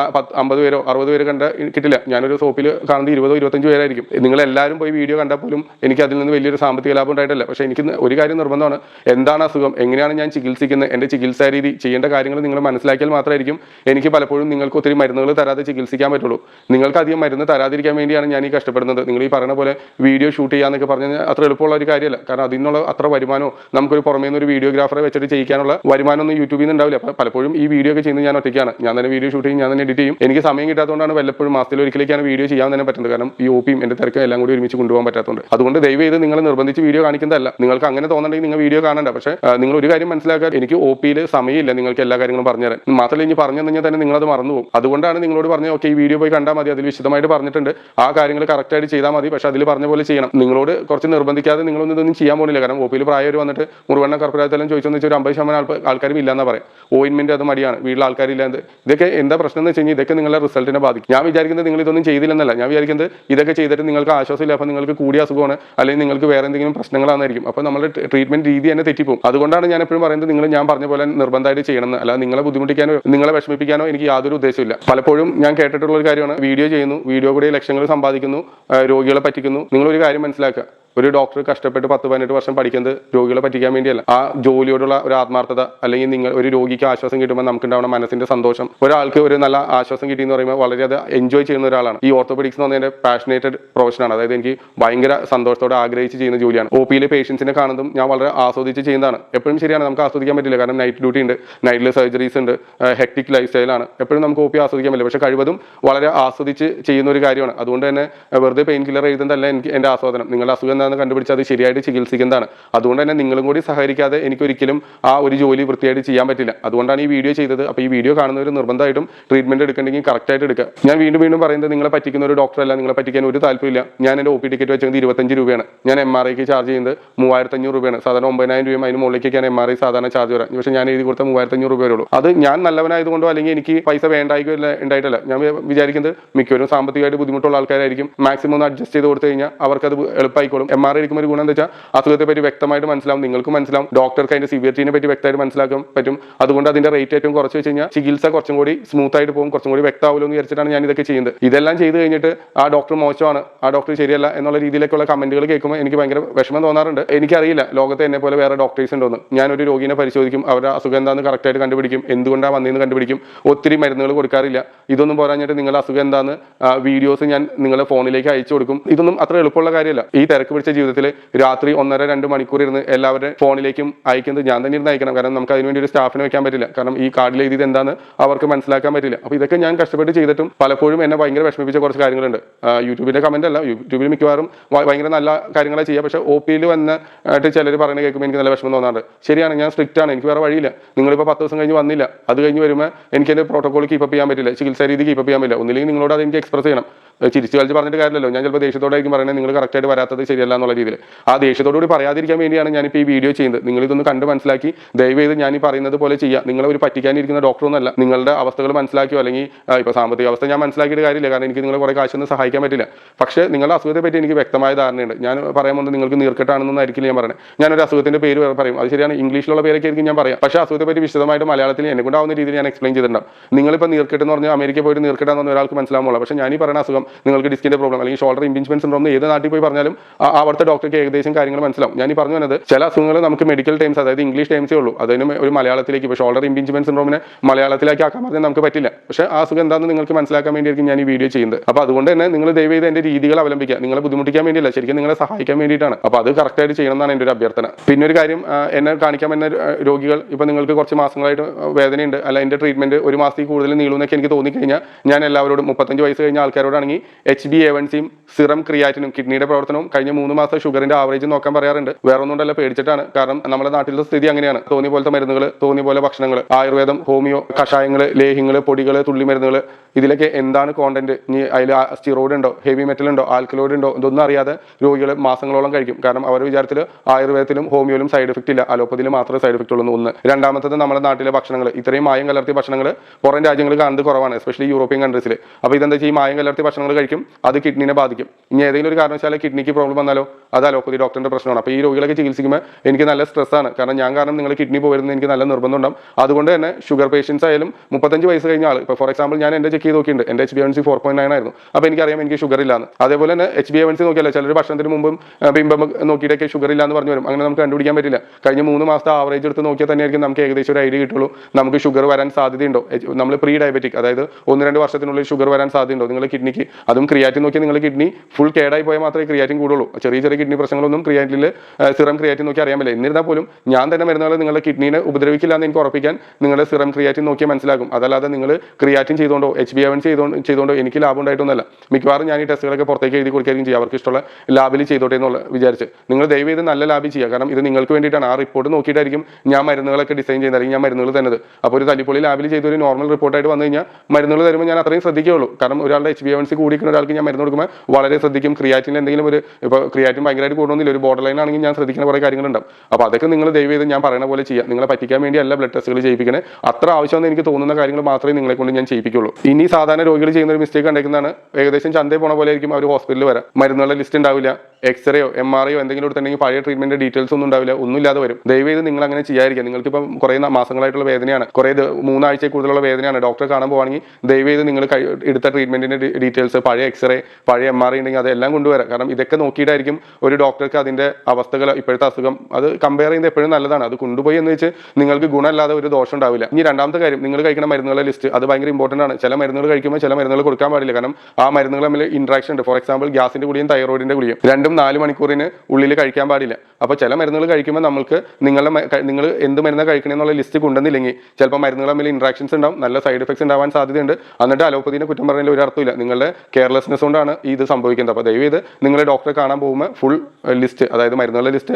അമ്പത് പേരോ അറുപത് പേരോ കണ്ട കിട്ടില്ല. ഞാനൊരു സോപ്പിൽ കാണുന്നത് ഇരുപതോ ഇരുപത്തഞ്ച് പേരായിരിക്കും. നിങ്ങൾ എല്ലാവരും പോയി വീഡിയോ കണ്ടാൽ പോലും എനിക്ക് അതിൽ നിന്ന് വലിയൊരു സാമ്പത്തിക ലാഭം ഉണ്ടായിട്ടില്ല. പക്ഷേ എനിക്ക് ഒരു കാര്യം നിർബന്ധമാണ്. എന്താണ് അസുഖം? എങ്ങനെയാണ് ഞാൻ ചികിത്സിക്കുന്നത്? എന്റെ ചികിത്സാ രീതി ചെയ്യേണ്ട കാര്യങ്ങൾ നിങ്ങൾ മനസ്സിലാക്കിയാൽ മാത്രമായിരിക്കും എനിക്ക് പലപ്പോഴും നിങ്ങൾക്ക് ഒത്തിരി മരുന്നുകൾ തരാതെ ചികിത്സിക്കാൻ പറ്റുള്ളൂ. നിങ്ങൾക്ക് അധികം മരുന്ന് തരാതിരിക്കാൻ വേണ്ടിയാണ് ഞാൻ ഈ കഷ്ടപ്പെടുന്നത്. നിങ്ങൾ ഈ പറയുന്ന പോലെ വീഡിയോ ഷൂട്ട് ചെയ്യാന്നൊക്കെ പറഞ്ഞാൽ അത്ര എളുപ്പമുള്ള ഒരു കാര്യമല്ല. കാരണം അതിൽ നിന്നുള്ള അത്ര വരുമാനമോ നമുക്കൊരു പുറമേ നിന്ന് ഒരു വീഡിയോഗ്രാഫറെ വെച്ചിട്ട് ചെയ്യിക്കാനുള്ള വരുമാനമൊന്നും യൂട്യൂബിൽ നിന്ന് ഉണ്ടാവില്ല. പലപ്പോഴും ഈ വീഡിയോ ഒക്കെ ചെയ്യുന്നത് ഞാൻ ഒറ്റയ്ക്കാണ് ഞാൻ തന്നെ വീഡിയോ ഷൂട്ട് ചെയ്യും ഞാൻ തന്നെ എഡിറ്റ് ചെയ്യും. എനിക്ക് സമയം കിട്ടാത്തതുകൊണ്ടാണ് വല്ലപ്പോഴും മാസത്തിൽ ഒരിക്കലേക്കാണ് വീഡിയോ ചെയ്യാൻ തന്നെ പറ്റുന്നത്. കാരണം ഈ ഒപ്പിയും എന്റെ തിരക്കും എല്ലാം കൂടി ഒരുമിച്ച് കൊണ്ടുപോകാൻ പറ്റാത്തതുകൊണ്ട്. അതുകൊണ്ട് ദയവ് ചെയ്ത് നിങ്ങൾ നിർബന്ധിച്ച് വീഡിയോ കാണിക്കുന്നതല്ല. നിങ്ങൾക്ക് അങ്ങനെ തോന്നുന്നുണ്ടെങ്കിൽ നിങ്ങൾ വീഡിയോ കാണണ്ട. പക്ഷേ നിങ്ങൾ ഒരു കാര്യം മനസ്സിലാക്കാൻ എനിക്ക് ഒ പിയിൽ സമയമില്ല. നിങ്ങൾക്ക് എല്ലാ കാര്യങ്ങളും പറഞ്ഞുതരാൻ. മാത്രമല്ല ഇനി പറഞ്ഞു കഴിഞ്ഞാൽ തന്നെ നിങ്ങളത് മറന്നുപോകും. അതുകൊണ്ടാണ് നിങ്ങളോട് പറഞ്ഞത് ഓക്കെ ഈ വീഡിയോ പോയി കണ്ടാൽ മതി. അതിൽ വിശദമായിട്ട് പറഞ്ഞിട്ടുണ്ട്. ആ കാര്യങ്ങൾ കറക്റ്റായിട്ട് ചെയ്താൽ മതി. പക്ഷേ അതിൽ പറഞ്ഞ പോലെ ചെയ്യണം. നിങ്ങളോട് കുറച്ച് നിർബന്ധിക്കാതെ നിങ്ങളൊന്നും ഇതൊന്നും ചെയ്യാൻ പോകുന്നില്ല കാരണം ഒ പിയിൽ പ്രായവർ വന്നിട്ട് മുറിവെണ്ണ കർപ്പരാജത്തെല്ലാം ചോദിച്ചെന്ന് വെച്ചാൽ ഒരു അമ്പത് ശതമാനം ആൾക്കാരും ഇല്ലാന്ന് പറയാം. ഓയിൻമെന്റ് അത് മടിയാണ്. വീട്ടിൽ ആൾക്കാരില്ലാതെ ഇതൊക്കെ എന്താ പ്രശ്നം എന്ന് വെച്ച് കഴിഞ്ഞാൽ ഇതൊക്കെ നിങ്ങളുടെ റിസൾട്ടിനെ ബാധിക്കും. ഞാൻ വിചാരിക്കുന്നത് നിങ്ങൾ ഇതൊന്നും ചെയ്തില്ലെന്നല്ല. ഞാൻ വിചാരിക്കുന്നത് ഇതൊക്കെ ചെയ്തിട്ട് നിങ്ങൾക്ക് ആശ്വാസമില്ല അപ്പോൾ നിങ്ങൾക്ക് കൂടിയ അസുഖമാണ് അല്ലെങ്കിൽ നിങ്ങൾക്ക് വേറെ എന്തെങ്കിലും പ്രശ്നങ്ങളാണെന്നായിരിക്കും അപ്പോൾ നമ്മുടെ ട്രീറ്റ്മെന്റ് രീതി തന്നെ തെറ്റിപ്പോകും അതുകൊണ്ടാണ് ഞാൻ എപ്പോഴും പറയുന്നത് നിങ്ങൾ ഞാൻ പറഞ്ഞ പോലെ നിർബന്ധമായിട്ട് ചെയ്യണമെന്ന്. അല്ലാതെ നിങ്ങളെ ബുദ്ധിമുട്ടിക്കാനോ നിങ്ങളെ വിഷമിപ്പിക്കാനോ എനിക്ക് യാതൊരു ഉദ്ദേശമില്ല പലപ്പോഴും ഞാൻ കേട്ടിട്ടുള്ള ഒരു കാര്യമാണ്. വീഡിയോ ചെയ്യുന്നു വീഡിയോ കൂടി ലക്ഷങ്ങൾ സമ്പാദിക്കുന്നു രോഗികളെ പറ്റിക്കുന്നു. നിങ്ങളൊരു കാര്യം മനസ്സിലാക്കുക. ഒരു ഡോക്ടർ കഷ്ടപ്പെട്ട് പത്ത് പതിനെട്ട് വർഷം പഠിക്കുന്നത് രോഗികളെ പറ്റിക്കാൻ വേണ്ടിയല്ല. ആ ജോലിയോടുള്ള ഒരു ആത്മാർത്ഥത അല്ലെങ്കിൽ നിങ്ങൾ ഒരു രോഗിക്ക് ആശ്വാസം കിട്ടുമ്പോൾ നമുക്ക് ഉണ്ടാവുന്ന മനസ്സിന്റെ സന്തോഷം. ഒരാൾക്ക് ഒരു നല്ല ആശ്വാസം കിട്ടി എന്ന് പറയുമ്പോൾ വളരെ അത് എൻജോയ് ചെയ്യുന്ന ഒരാളാണ്. ഈ ഓർത്തോപെഡിക്സ് എന്ന് പറഞ്ഞാൽ പാഷനേറ്റഡ് പ്രൊഫഷനാണ് അതായത് എനിക്ക് ഭയങ്കര സന്തോഷത്തോടെ ആഗ്രഹിച്ച് ചെയ്യുന്ന ജോലിയാണ്. ഒ പിയിലെ പേഷ്യൻസിനെ കാണുന്നതും ഞാൻ വളരെ ആസ്വദിച്ച് ചെയ്യുന്നതാണ്. എപ്പോഴും ശരിയാണ് നമുക്ക് ആസ്വദിക്കാൻ പറ്റില്ല. കാരണം നൈറ്റ് ഡ്യൂട്ടി ഉണ്ട് നൈറ്റിൽ സർജറീസ് ഉണ്ട് ഹെക്ടിക് ലൈഫ് സ്റ്റൈലാണ് എപ്പോഴും നമുക്ക് ഒ പി ആസ്വദിക്കാൻ പറ്റില്ല. പക്ഷേ കഴിവതും വളരെ ആസ്വദിച്ച് ചെയ്യുന്ന ഒരു കാര്യമാണ്. അതുകൊണ്ട് തന്നെ വെറുതെ പെയിൻ കില്ലർ എഴുതുന്നതല്ല എനിക്ക് എന്റെ ആസ്വാദനം. നിങ്ങളുടെ അസുഖം എന്താണെന്ന് കണ്ടുപിടിച്ച് അത് ശരിയായിട്ട് ചികിത്സിക്കുന്നതാണ്. അതുകൊണ്ട് തന്നെ നിങ്ങളും കൂടി സഹകരിക്കാതെ എനിക്കൊരിക്കലും ആ ഒരു ജോലി വൃത്തിയായിട്ട് ചെയ്യാൻ പറ്റില്ല. അതുകൊണ്ടാണ് ഈ വീഡിയോ ചെയ്തത്. അപ്പോൾ ഈ വീഡിയോ കാണുന്നവർ നിർബന്ധമായിട്ടും ട്രീറ്റ്മെന്റ് എടുക്കണമെങ്കിൽ കറക്റ്റായിട്ട് എടുക്കുക. ഞാൻ വീണ്ടും വീണ്ടും പറയുന്നത് നിങ്ങളെ പറ്റിക്കുന്ന ഒരു ഡോക്ടറല്ല നിങ്ങളെ പറ്റിക്കാൻ ഒരു താല്പര്യമില്ല. ഞാൻ എന്റെ ഒ പി ടിക്കറ്റ് വെച്ചത് ഇരുപത്തഞ്ച് രൂപയാണ്. ഞാൻ എം ആർ ഐക്ക് ചാർജ് ചെയ്യുന്നത് മൂവായിരത്തി അഞ്ഞൂറ് രൂപയാണ്. സാധാരണ ഒമ്പതിനായിരം രൂപയും അതിന് മുകളിലേക്കാണ് എം ആർ ഐ സാധാരണ ചാർജ് വരാം. പക്ഷേ ഞാൻ എഴുതി കൊടുത്ത മൂവായിരത്തി അഞ്ഞൂറ് രൂപ വരുള്ളൂ അത് ഞാൻ നല്ലവനായതുകൊണ്ടോ അല്ലെങ്കിൽ എനിക്ക് പൈസ വേണ്ടായിക്കില്ല ഉണ്ടായിട്ടല്ല. ഞാൻ വിചാരിക്കുന്നത് മിക്കവരും സാമ്പത്തികമായിട്ട് ബുദ്ധിമുട്ടുള്ള ആൾക്കാരായിരിക്കും. മാക്സിമം ഒന്ന് അഡ്ജസ്റ്റ് ചെയ്ത് കൊടുത്തു കഴിഞ്ഞാൽ അവർക്കത് എളുപ്പമായിക്കോളും എം ആർ എടുക്കുമ്പോൾ ഒരു ഗുണം എന്താ വെച്ചാൽ അസുഖത്തെ പറ്റി വ്യക്തമായിട്ട് മനസ്സിലാവും നിങ്ങൾക്ക് മനസ്സിലാവും ഡോക്ടർക്ക് അതിന്റെ സിവിയറിറ്റിനെ പറ്റി വ്യക്തമായിട്ട് മനസ്സിലാക്കാൻ പറ്റും. അതുകൊണ്ട് അതിന്റെ റേറ്റ് ഏറ്റവും കുറച്ച് വെച്ച് കഴിഞ്ഞാൽ ചികിത്സ കുറച്ചും കൂടി സ്മൂത്ത് ആയിട്ട് പോകും കുറച്ചും കൂടി വ്യക്തമാവുമല്ലോ എന്ന് വിചാരിച്ചിട്ടാണ് ഞാൻ ഇതൊക്കെ ചെയ്യുന്നത്. ഇതെല്ലാം ചെയ്ത് കഴിഞ്ഞിട്ട് ആ ഡോക്ടർ മോശമാണ് ആ ഡോക്ടർ ശരിയല്ല എന്നുള്ള രീതിയിലേക്കുള്ള കമന്റുകൾ കേൾക്കുമ്പോൾ എനിക്ക് ഭയങ്കര വിഷമം തോന്നാറുണ്ട്. എനിക്കറിയില്ല ലോകത്ത് എന്നെ പോലെ വേറെ ഡോക്ടേഴ്സ് ഉണ്ടോന്ന് ഞാനൊരു രോഗിനെ പരിശോധിക്കും അവരുടെ അസുഖം എന്താണെന്ന് കറക്റ്റായിട്ട് കണ്ടുപിടിക്കും എന്തുകൊണ്ടാണ് വന്നതെന്ന് കണ്ടുപിടിക്കും ഒത്തിരി മരുന്നുകൾ കൊടുക്കാറില്ല. ഇതൊന്നും പോരാഞ്ഞിട്ട് നിങ്ങളുടെ അസുഖം എന്താന്ന് വീഡിയോസ് ഞാൻ നിങ്ങളുടെ ഫോണിലേക്ക് അയച്ചു കൊടുക്കും. ഇതൊന്നും അത്ര എളുപ്പമുള്ള കാര്യമല്ല. ഈ തിരക്ക് പിടിച്ച ജീവിതത്തിൽ രാത്രി ഒന്നര രണ്ട് മണിക്കൂർ ഇരുന്ന് എല്ലാവരുടെ ഫോണിലേക്കും അയക്കുന്നത് ഞാൻ തന്നെ ഇരുന്ന് അയക്കണം. കാരണം നമുക്ക് അതിനുവേണ്ടി ഒരു സ്റ്റാഫിനെ വെക്കാൻ പറ്റില്ല. കാരണം ഈ കാർഡിൽ എഴുതിയത് എന്താന്ന് അവർക്ക് മനസ്സിലാക്കാൻ പറ്റില്ല. അപ്പോൾ ഇതൊക്കെ ഞാൻ കഷ്ടപ്പെട്ട് ചെയ്തിട്ടും പലപ്പോഴും എന്നെ ഭയങ്കര വിഷമിപ്പിച്ച കുറച്ച് കാര്യങ്ങളുണ്ട്. യൂട്യൂബിന്റെ കമന്റ് അല്ല. യൂട്യൂബിൽ മിക്കവാറും ഭയങ്കര നല്ല കാര്യങ്ങളെ ചെയ്യുക. പക്ഷേ ഒ പിയിൽ വന്നിട്ട് ചിലർ പറയുന്നത് കേൾക്കുമ്പോൾ എനിക്ക് നല്ല വിഷമം തോന്നാറുണ്ട്. ശരിയാണ് ഞാൻ സ്ട്രിക്റ്റ് ആണ്. എനിക്ക് വേറെ വഴിയില്ല. നിങ്ങളിപ്പോൾ പത്ത് ദിവസം കഴിഞ്ഞ് വന്നില്ല. അത് കഴിഞ്ഞ് വരുമ്പോൾ എനിക്ക് എന്റെ പ്രോട്ടോകോൾ കീപ്പ് ചെയ്യാൻ പറ്റില്ല. ചികിത്സാ രീതി കീപ്പ് ചെയ്യാൻ പറ്റില്ല. ഒന്നില്ലെങ്കിൽ നിങ്ങളോട് അത് എനിക്ക് എക്സ്പ്രസ് ചെയ്യണം. ചിരിച്ചു കളിച്ച് പറഞ്ഞിട്ട് കാര്യമല്ലോ ഞാൻ ചിലപ്പോൾ ദേഷ്യത്തോടായിരിക്കും പറയുന്നത് നിങ്ങൾ കറക്റ്റായിട്ട് വരാത്തത് ശരിയല്ല എന്നുള്ള രീതിയിൽ ആ ദേഷ്യത്തോടുകൂടി പറയാതിരിക്കാൻ വേണ്ടിയാണ് ഞാനിപ്പോൾ ഈ വീഡിയോ ചെയ്യുന്നത്. നിങ്ങൾ ഇതൊന്ന് കണ്ട് മനസ്സിലാക്കി ദയവ് ചെയ്ത് ഞാൻ ഈ പറയുന്നത് പോലെ ചെയ്യുക നിങ്ങളെ ഒരു പറ്റിക്കാനിരിക്കുന്ന ഡോക്ടറൊന്നുമല്ല നിങ്ങളുടെ അവസ്ഥകൾ മനസ്സിലാക്കിയോ? അല്ലെങ്കിൽ ഇപ്പോൾ സാമ്പത്തിക അവസ്ഥ ഞാൻ മനസ്സിലാക്കിയിട്ട് കാര്യമില്ല. കാരണം എനിക്ക് നിങ്ങളെ കുറേ കാശൊന്നും സഹായിക്കാൻ പറ്റില്ല. പക്ഷേ നിങ്ങളുടെ അസുഖത്തെ പറ്റി എനിക്ക് വ്യക്തമായ ധാരണയുണ്ട്. ഞാൻ പറയാൻ പോകുന്നത് നിങ്ങൾക്ക് നീർക്കെട്ടാണെന്നൊന്നായിരിക്കില്ല ഞാൻ പറയുന്നത് ഞാനൊരു അസുഖത്തിന്റെ പേര് പറ- പറയും. അത് ശരിയാണ്. ഇംഗ്ലീഷിലുള്ള പേരൊക്കെ ആയിരിക്കും ഞാൻ പറയാം. പക്ഷേ അസുഖത്തെ പറ്റി വിശദമായിട്ട് മലയാളത്തിൽ എന്നെ കൊണ്ടാവുന്ന രീതിയിൽ ഞാൻ എക്സ്പ്ലെയിൻ ചെയ്തിട്ടുണ്ടാവും. നിങ്ങളിപ്പോൾ നീർക്കെട്ടെന്ന് പറഞ്ഞാൽ അമേരിക്ക പോയിട്ട് നീർക്കെട്ടാന്ന് പറഞ്ഞ ഒരാൾക്ക് മനസ്സിലാവുള്ളൂ പക്ഷേ ഞാൻ ഈ പറയുന്ന അസുഖം നിങ്ങൾക്ക് ഡിസ്കിന്റെ പ്രോബ്ലം അല്ലെങ്കിൽ ഷോൾഡർ ഇമ്പിഞ്ച്മെന്റ് സിൻഡ്രോം ഏത് നാട്ടിൽ പോയി പറഞ്ഞാലും അവിടുത്തെ ഡോക്ടർക്ക് ഏകദേശം കാര്യങ്ങൾ മനസ്സിലാവും. ഞാൻ ഈ പറഞ്ഞു വന്നത് ചില അസുഖങ്ങൾ നമുക്ക് മെഡിക്കൽ ടേംസ് അതായത് ഇംഗ്ലീഷ് ടേംസേ ഉള്ളൂ. അതിന് ഒരു മലയാളത്തിലേക്ക് ഇപ്പോൾ ഷോൾഡർ ഇമ്പിഞ്ച്മെന്റ് സിൻഡ്രോമിനെ മലയാളത്തിലേക്ക് ആക്കാൻ പറഞ്ഞാൽ നമുക്ക് പറ്റില്ല. പക്ഷേ ആ അസുഖം എന്താണെന്ന് നിങ്ങൾക്ക് മനസ്സിലാക്കാൻ വേണ്ടിയായിരിക്കും ഞാൻ ഈ വീഡിയോ ചെയ്യുന്നത്. അപ്പോൾ അതുകൊണ്ട് തന്നെ നിങ്ങൾ ദയവ് ചെയ്ത് രീതികൾ അവലംബിക്കുക. നിങ്ങളെ ബുദ്ധിമുട്ടിക്കാൻ വേണ്ടിയല്ല ശരിക്കും നിങ്ങളെ സഹായിക്കാൻ വേണ്ടിയിട്ടാണ്. അപ്പോൾ അത് കറക്റ്റായിട്ട് ചെയ്യണം എന്നാണ് എന്റെ ഒരു അഭ്യർത്ഥന. പിന്നെ ഒരു കാര്യം എന്നെ കാണിക്കാൻ എന്ന രോഗികൾ ഇപ്പോൾ നിങ്ങൾക്ക് കുറച്ച് മാസങ്ങളായിട്ട് വേദനയുണ്ട്. അല്ല എന്റെ ട്രീറ്റ്മെന്റ് ഒരു മാസത്തിൽ കൂടുതൽ നീളുമെന്നൊക്കെ എനിക്ക് തോന്നിക്കഴിഞ്ഞാൽ ഞാൻ എല്ലാവരോടും മുപ്പത്തഞ്ച് വയസ്സ് കഴിഞ്ഞ ആൾക്കാരോടാണെങ്കിൽ തുടങ്ങി എച്ച് ബി എ വൺ സിയും സിറം ക്രിയാറ്റിനും കിഡ്നിയുടെ പ്രവർത്തനവും കഴിഞ്ഞ മൂന്ന് മാസം ഷുഗറിന്റെ ആവറേജ് നോക്കാൻ പറയാറുണ്ട്. വേറെ ഒന്നുകൊണ്ടല്ല പേടിച്ചിട്ടാണ്. കാരണം നമ്മുടെ നാട്ടിലെ സ്ഥിതി അങ്ങനെയാണ്. തോന്നിയ പോലത്തെ മരുന്നുകൾ തോന്നിയ പോലെ ഭക്ഷണങ്ങൾ ആയുർവേദം ഹോമിയോ കഷായങ്ങൾ ലേഹ്യങ്ങൾ പൊടികൾ തുള്ളി മരുന്നുകൾ ഇതിലൊക്കെ എന്താണ് കോണ്ടന്റ് ഇനി അതിൽ സ്റ്റിറോയിഡ് ഉണ്ടോ ഹെവി മെറ്റൽ ഉണ്ടോ ആൽക്കലോയിഡ് ഉണ്ടോ ഇതൊന്നും അറിയാതെ രോഗികൾ മാസങ്ങളോളം കഴിക്കും. കാരണം അവരുടെ വിചാരത്തിൽ ആയുർവേദത്തിലും ഹോമിയോയിലും സൈഡ് എഫക്റ്റ് ഇല്ല. അലോപ്പതിയിൽ മാത്രമേ സൈഡ് എഫക്റ്റ് ഉള്ളൂ ഒന്ന് രണ്ടാമത്തത് നമ്മുടെ നാട്ടിലെ ഭക്ഷണങ്ങൾ ഇത്രയും മായം കലർത്തിയ ഭക്ഷണങ്ങൾ പുറം രാജ്യങ്ങൾ കാണുന്നത് കുറവാണ് എസ്പെഷ്യലി യൂറോപ്യൻ കൺട്രീസിൽ അപ്പോൾ ഇതെന്താ വെച്ചാൽ ഈ മായം കലർത്തിയ ഭക്ഷണങ്ങൾ കഴിക്കും അത് കിഡ്നിനെ ബാധിക്കും. ഇനി ഏതെങ്കിലും ഒരു കാരണവശാലും കിഡ്നിക്ക് പ്രോബ്ലം വന്നാലോ അത് അലോപ്പതി ഡോക്ടറിന്റെ പ്രശ്നമാണ്. അപ്പോൾ ഈ രോഗികളൊക്കെ ചികിത്സിക്കുമ്പോൾ എനിക്ക് നല്ല സ്ട്രെസ്സാണ് കാരണം ഞാൻ കാരണം നിങ്ങൾ കിഡ്നി പോയിരുന്നത് എനിക്ക് നല്ല നിർബന്ധമുണ്ടാകും അതുകൊണ്ട് തന്നെ ഷുഗർ പേഷ്യൻസ് ആയാലും മുപ്പത്തഞ്ച് വയസ്സ് കഴിഞ്ഞ ആൾ ഇപ്പോൾ ഫോർ എക്സാമ്പിൾ ഞാൻ എന്റെ ചെക്ക് ചെയ്ത് നോക്കിയിട്ടുണ്ട്. എന്റെ H B N C four point nine ആയിരുന്നു. അപ്പോൾ എനിക്കറിയാം എനിക്ക് ഷുഗർ ഇല്ലാന്ന്. അതേപോലെ തന്നെ എച്ച് ബി എൻ സി നോക്കിയല്ലോ ചിലർ ഭക്ഷണത്തിന് മുമ്പും ബിംബം നോക്കിയിട്ടൊക്കെ ഷുഗർ ഇല്ലാന്ന് പറഞ്ഞു വരും അങ്ങനെ നമുക്ക് കണ്ടുപിടിക്കാൻ പറ്റില്ല. കഴിഞ്ഞ മൂന്ന് മാസത്തെ ആവറേജ് എടുത്ത് നോക്കിയാൽ തന്നെയായിരിക്കും നമുക്ക് ഏകദേശം ഒരു ഐഡിയ കിട്ടുള്ളൂ. നമുക്ക് ഷുഗർ വരാൻ സാധ്യതയുണ്ടോ? നമ്മൾ പ്രീ ഡയബറ്റിക് അതായത് ഒന്ന് രണ്ട് വർഷത്തിനുള്ളിൽ ഷുഗർ വരാൻ സാധ്യതയുണ്ടോ? നിങ്ങൾ കിഡ്നിക്ക് അതും ക്രിയാറ്റിൻ നോക്കിയാൽ നിങ്ങൾ കിഡ്നി ഫുൾ കേടായി പോയാൽ മാത്രമേ ക്രിയാറ്റിൻ കൂടുള്ളൂ. ചെറിയ ചെറിയ കിഡ്നി പ്രശ്നങ്ങളൊന്നും ക്രിയാറ്റിൽ സിറം ക്രിയാറ്റിൻ നോക്കി അറിയാൻ പറ്റില്ല. എന്നിരുന്നാൽ പോലും ഞാൻ തന്നെ മരുന്നുകൾ നിങ്ങളുടെ കിഡ്നീനെ ഉപദ്രവിക്കില്ല എന്ന് എനിക്ക് ഉറപ്പിക്കാൻ നിങ്ങളുടെ സിറം ക്രിയാറ്റിൻ നോക്കിയാൽ മനസ്സിലാകും. അതല്ലാതെ നിങ്ങൾ ക്രിയാറ്റിൻ ചെയ്തുകൊണ്ടോ എച്ച് ബി എവൻ ചെയ്തുകൊണ്ട് ചെയ്തുകൊണ്ടോ എനിക്ക് ലാഭം ഉണ്ടായിട്ടൊന്നുമല്ല. മിക്കവാറും ഞാൻ ഈ ടെസ്റ്റുകളൊക്കെ പുറത്തേക്ക് എഴുതി കൊടുക്കുകയും ചെയ്യും അവർക്ക് ഇഷ്ടമുള്ള ലാബിൽ ചെയ്തോട്ടെ എന്നുള്ള വിചാരിച്ച്. നിങ്ങൾ ദയവ് ചെയ്ത് നല്ല ലാബിൽ ചെയ്യുക. കാരണം ഇത് നിങ്ങൾക്ക് വേണ്ടിയിട്ടാണ്. ആ റിപ്പോർട്ട് നോക്കിയിട്ടായിരിക്കും ഞാൻ മരുന്നുകളൊക്കെ ഡിസൈൻ ചെയ്യുന്നത്. അല്ലെങ്കിൽ ഞാൻ മരുന്നുകൾ തന്നത് അപ്പോൾ ഒരു തല്ലിപ്പൊളി ലാബിൽ ചെയ്തൊരു നോർമൽ റിപ്പോർട്ടായിട്ട് വന്നു കഴിഞ്ഞാൽ മരുന്നുകൾ തരുമ്പോൾ ഞാൻ അത്രയും ശ്രദ്ധിക്കുകയുള്ളൂ. കാരണം ഒരാളുടെ H B A one C കൂടിക്കുന്ന ഒരാൾക്ക് ഞാൻ മരുന്ന് കൊടുക്കുമ്പോൾ വളരെ ശ്രദ്ധിക്കും. ക്രിയാറ്റിന് എന്തെങ്കിലും ഒരു ഇപ്പോൾ ക്രിയാറ്റിൻ ഭയങ്കരമായിട്ട് കൂടണമെന്നില്ല ഒരു ബോർഡർ ലൈൻ ആണെങ്കിൽ ഞാൻ ശ്രദ്ധിക്കുന്ന കുറേ കാര്യങ്ങളുണ്ടാവും അപ്പോൾ അതൊക്കെ നിങ്ങൾ ദയവ് ചെയ്ത് ഞാൻ പറയുന്ന പോലെ ചെയ്യുക നിങ്ങളെ പറ്റിക്കാൻ വേണ്ടിയല്ല ബ്ലഡ് ടെസ്റ്റുകൾ ചെയ്യിപ്പിക്കണേ. അത്ര ആവശ്യമെന്ന് എനിക്ക് തോന്നുന്ന കാര്യങ്ങൾ മാത്രമേ നിങ്ങളെ കൊണ്ട് ഞാൻ ചെയ്യിപ്പിക്കുള്ളൂ. ഇനി സാധാരണ രോഗികൾ ചെയ്യുന്ന ഒരു മിസ്റ്റേക്ക് കണ്ടേക്കുന്നതാണ്. ഏകദേശം ചന്തയിൽ പോണ പോലെ ആയിരിക്കും അവർ ഹോസ്പിറ്റലിൽ വരാം. മരുന്നുകളുടെ ലിസ്റ്റ് ഉണ്ടാവില്ല. എക്സ്റേയോ എം ആർ ഐയോ എന്തെങ്കിലും എടുത്തിട്ടുണ്ടെങ്കിൽ പഴയ ട്രീറ്റ്മെന്റ് ഡീറ്റെയിൽസ് ഒന്നും ഉണ്ടാവില്ല. ഒന്നുമില്ലാതെ വരും. ചെയ്ത് നിങ്ങൾ അങ്ങനെ ചെയ്യാതിരിക്കുക. നിങ്ങൾക്ക് ഇപ്പം കുറേ മാസങ്ങളായിട്ടുള്ള വേദനയാണ്. കുറേ മൂന്നാഴ്ച കൂടുതലുള്ള വേദനയാണ്. ഡോക്ടറെ കാണാൻ പോവാണെങ്കിൽ ചെയ്ത് നിങ്ങൾ എടുത്ത ട്രീറ്റ്മെന്റിന്റെ ഡീറ്റെയിൽസ് പഴയ എക്സ്റേ പഴയ എം ആർ ഐ ഉണ്ടെങ്കിൽ അതെല്ലാം കൊണ്ടുവരാം. കാരണം ഇതൊക്കെ നോക്കിയിട്ടായിരിക്കും ഒരു ഡോക്ടർക്ക് അതിന്റെ അവസ്ഥകൾ ഇപ്പോഴത്തെ അസുഖം. അത് കമ്പയർ ചെയ്യുന്നത് എപ്പോഴും നല്ലതാണ്. അത് കൊണ്ടുപോയി എന്ന് വെച്ച് നിങ്ങൾക്ക് ഗുണമല്ലാതെ ഒരു ദോഷം ഉണ്ടാവില്ല. ഇനി രണ്ടാമത്തെ കാര്യം നിങ്ങൾ കഴിക്കുന്ന മരുന്നുകളുടെ ലിസ്റ്റ് അത് ഭയങ്കര ഇമ്പോർട്ടന്റ് ആണ്. ചില മരുന്നുകൾ കഴിക്കുമ്പോൾ ചില മരുന്നുകൾ കൊടുക്കാൻ പാടില്ല. കാരണം ആ മരുന്നുകൾ തമ്മിൽ ഇൻട്രാക്ഷൻ ഉണ്ട്. ഫോർ എക്സാമ്പിൾ ഗ്യാസിന്റെ ഗുളിയും തൈറോയിഡിന്റെ ഗുളിയും രണ്ടും നാല് മണിക്കൂറിന് ഉള്ളിൽ കഴിക്കാൻ പാടില്ല. അപ്പോൾ ചില മരുന്നുകൾ കഴിക്കുമ്പോൾ നമുക്ക് നിങ്ങളുടെ നിങ്ങൾ എന്ത് മരുന്ന് കഴിക്കണമെന്നുള്ള ലിസ്റ്റ് കൊണ്ടുവന്നില്ലെങ്കിൽ ചിലപ്പോൾ മരുന്നുകൾ തമ്മിൽ ഇൻട്രാക്ഷൻസ് ഉണ്ടാവും. നല്ല സൈഡ് എഫക്ട്സ് ഉണ്ടാവാൻ സാധ്യതയുണ്ട്. എന്നിട്ട് അലോപ്പതിനെ കുറ്റം പറഞ്ഞതിൽ ഒരു അർത്ഥമില്ല. നിങ്ങളുടെ കെയർലെസ്നെസ് കൊണ്ടാണ് ഇത് സംഭവിക്കുന്നത്. അപ്പോൾ ദയവ് ചെയ്ത് നിങ്ങൾ ഡോക്ടറെ കാണാൻ പോകുമ്പോൾ ഫുൾ ലിസ്റ്റ് അതായത് മരുന്നുകളുടെ ലിസ്റ്റ്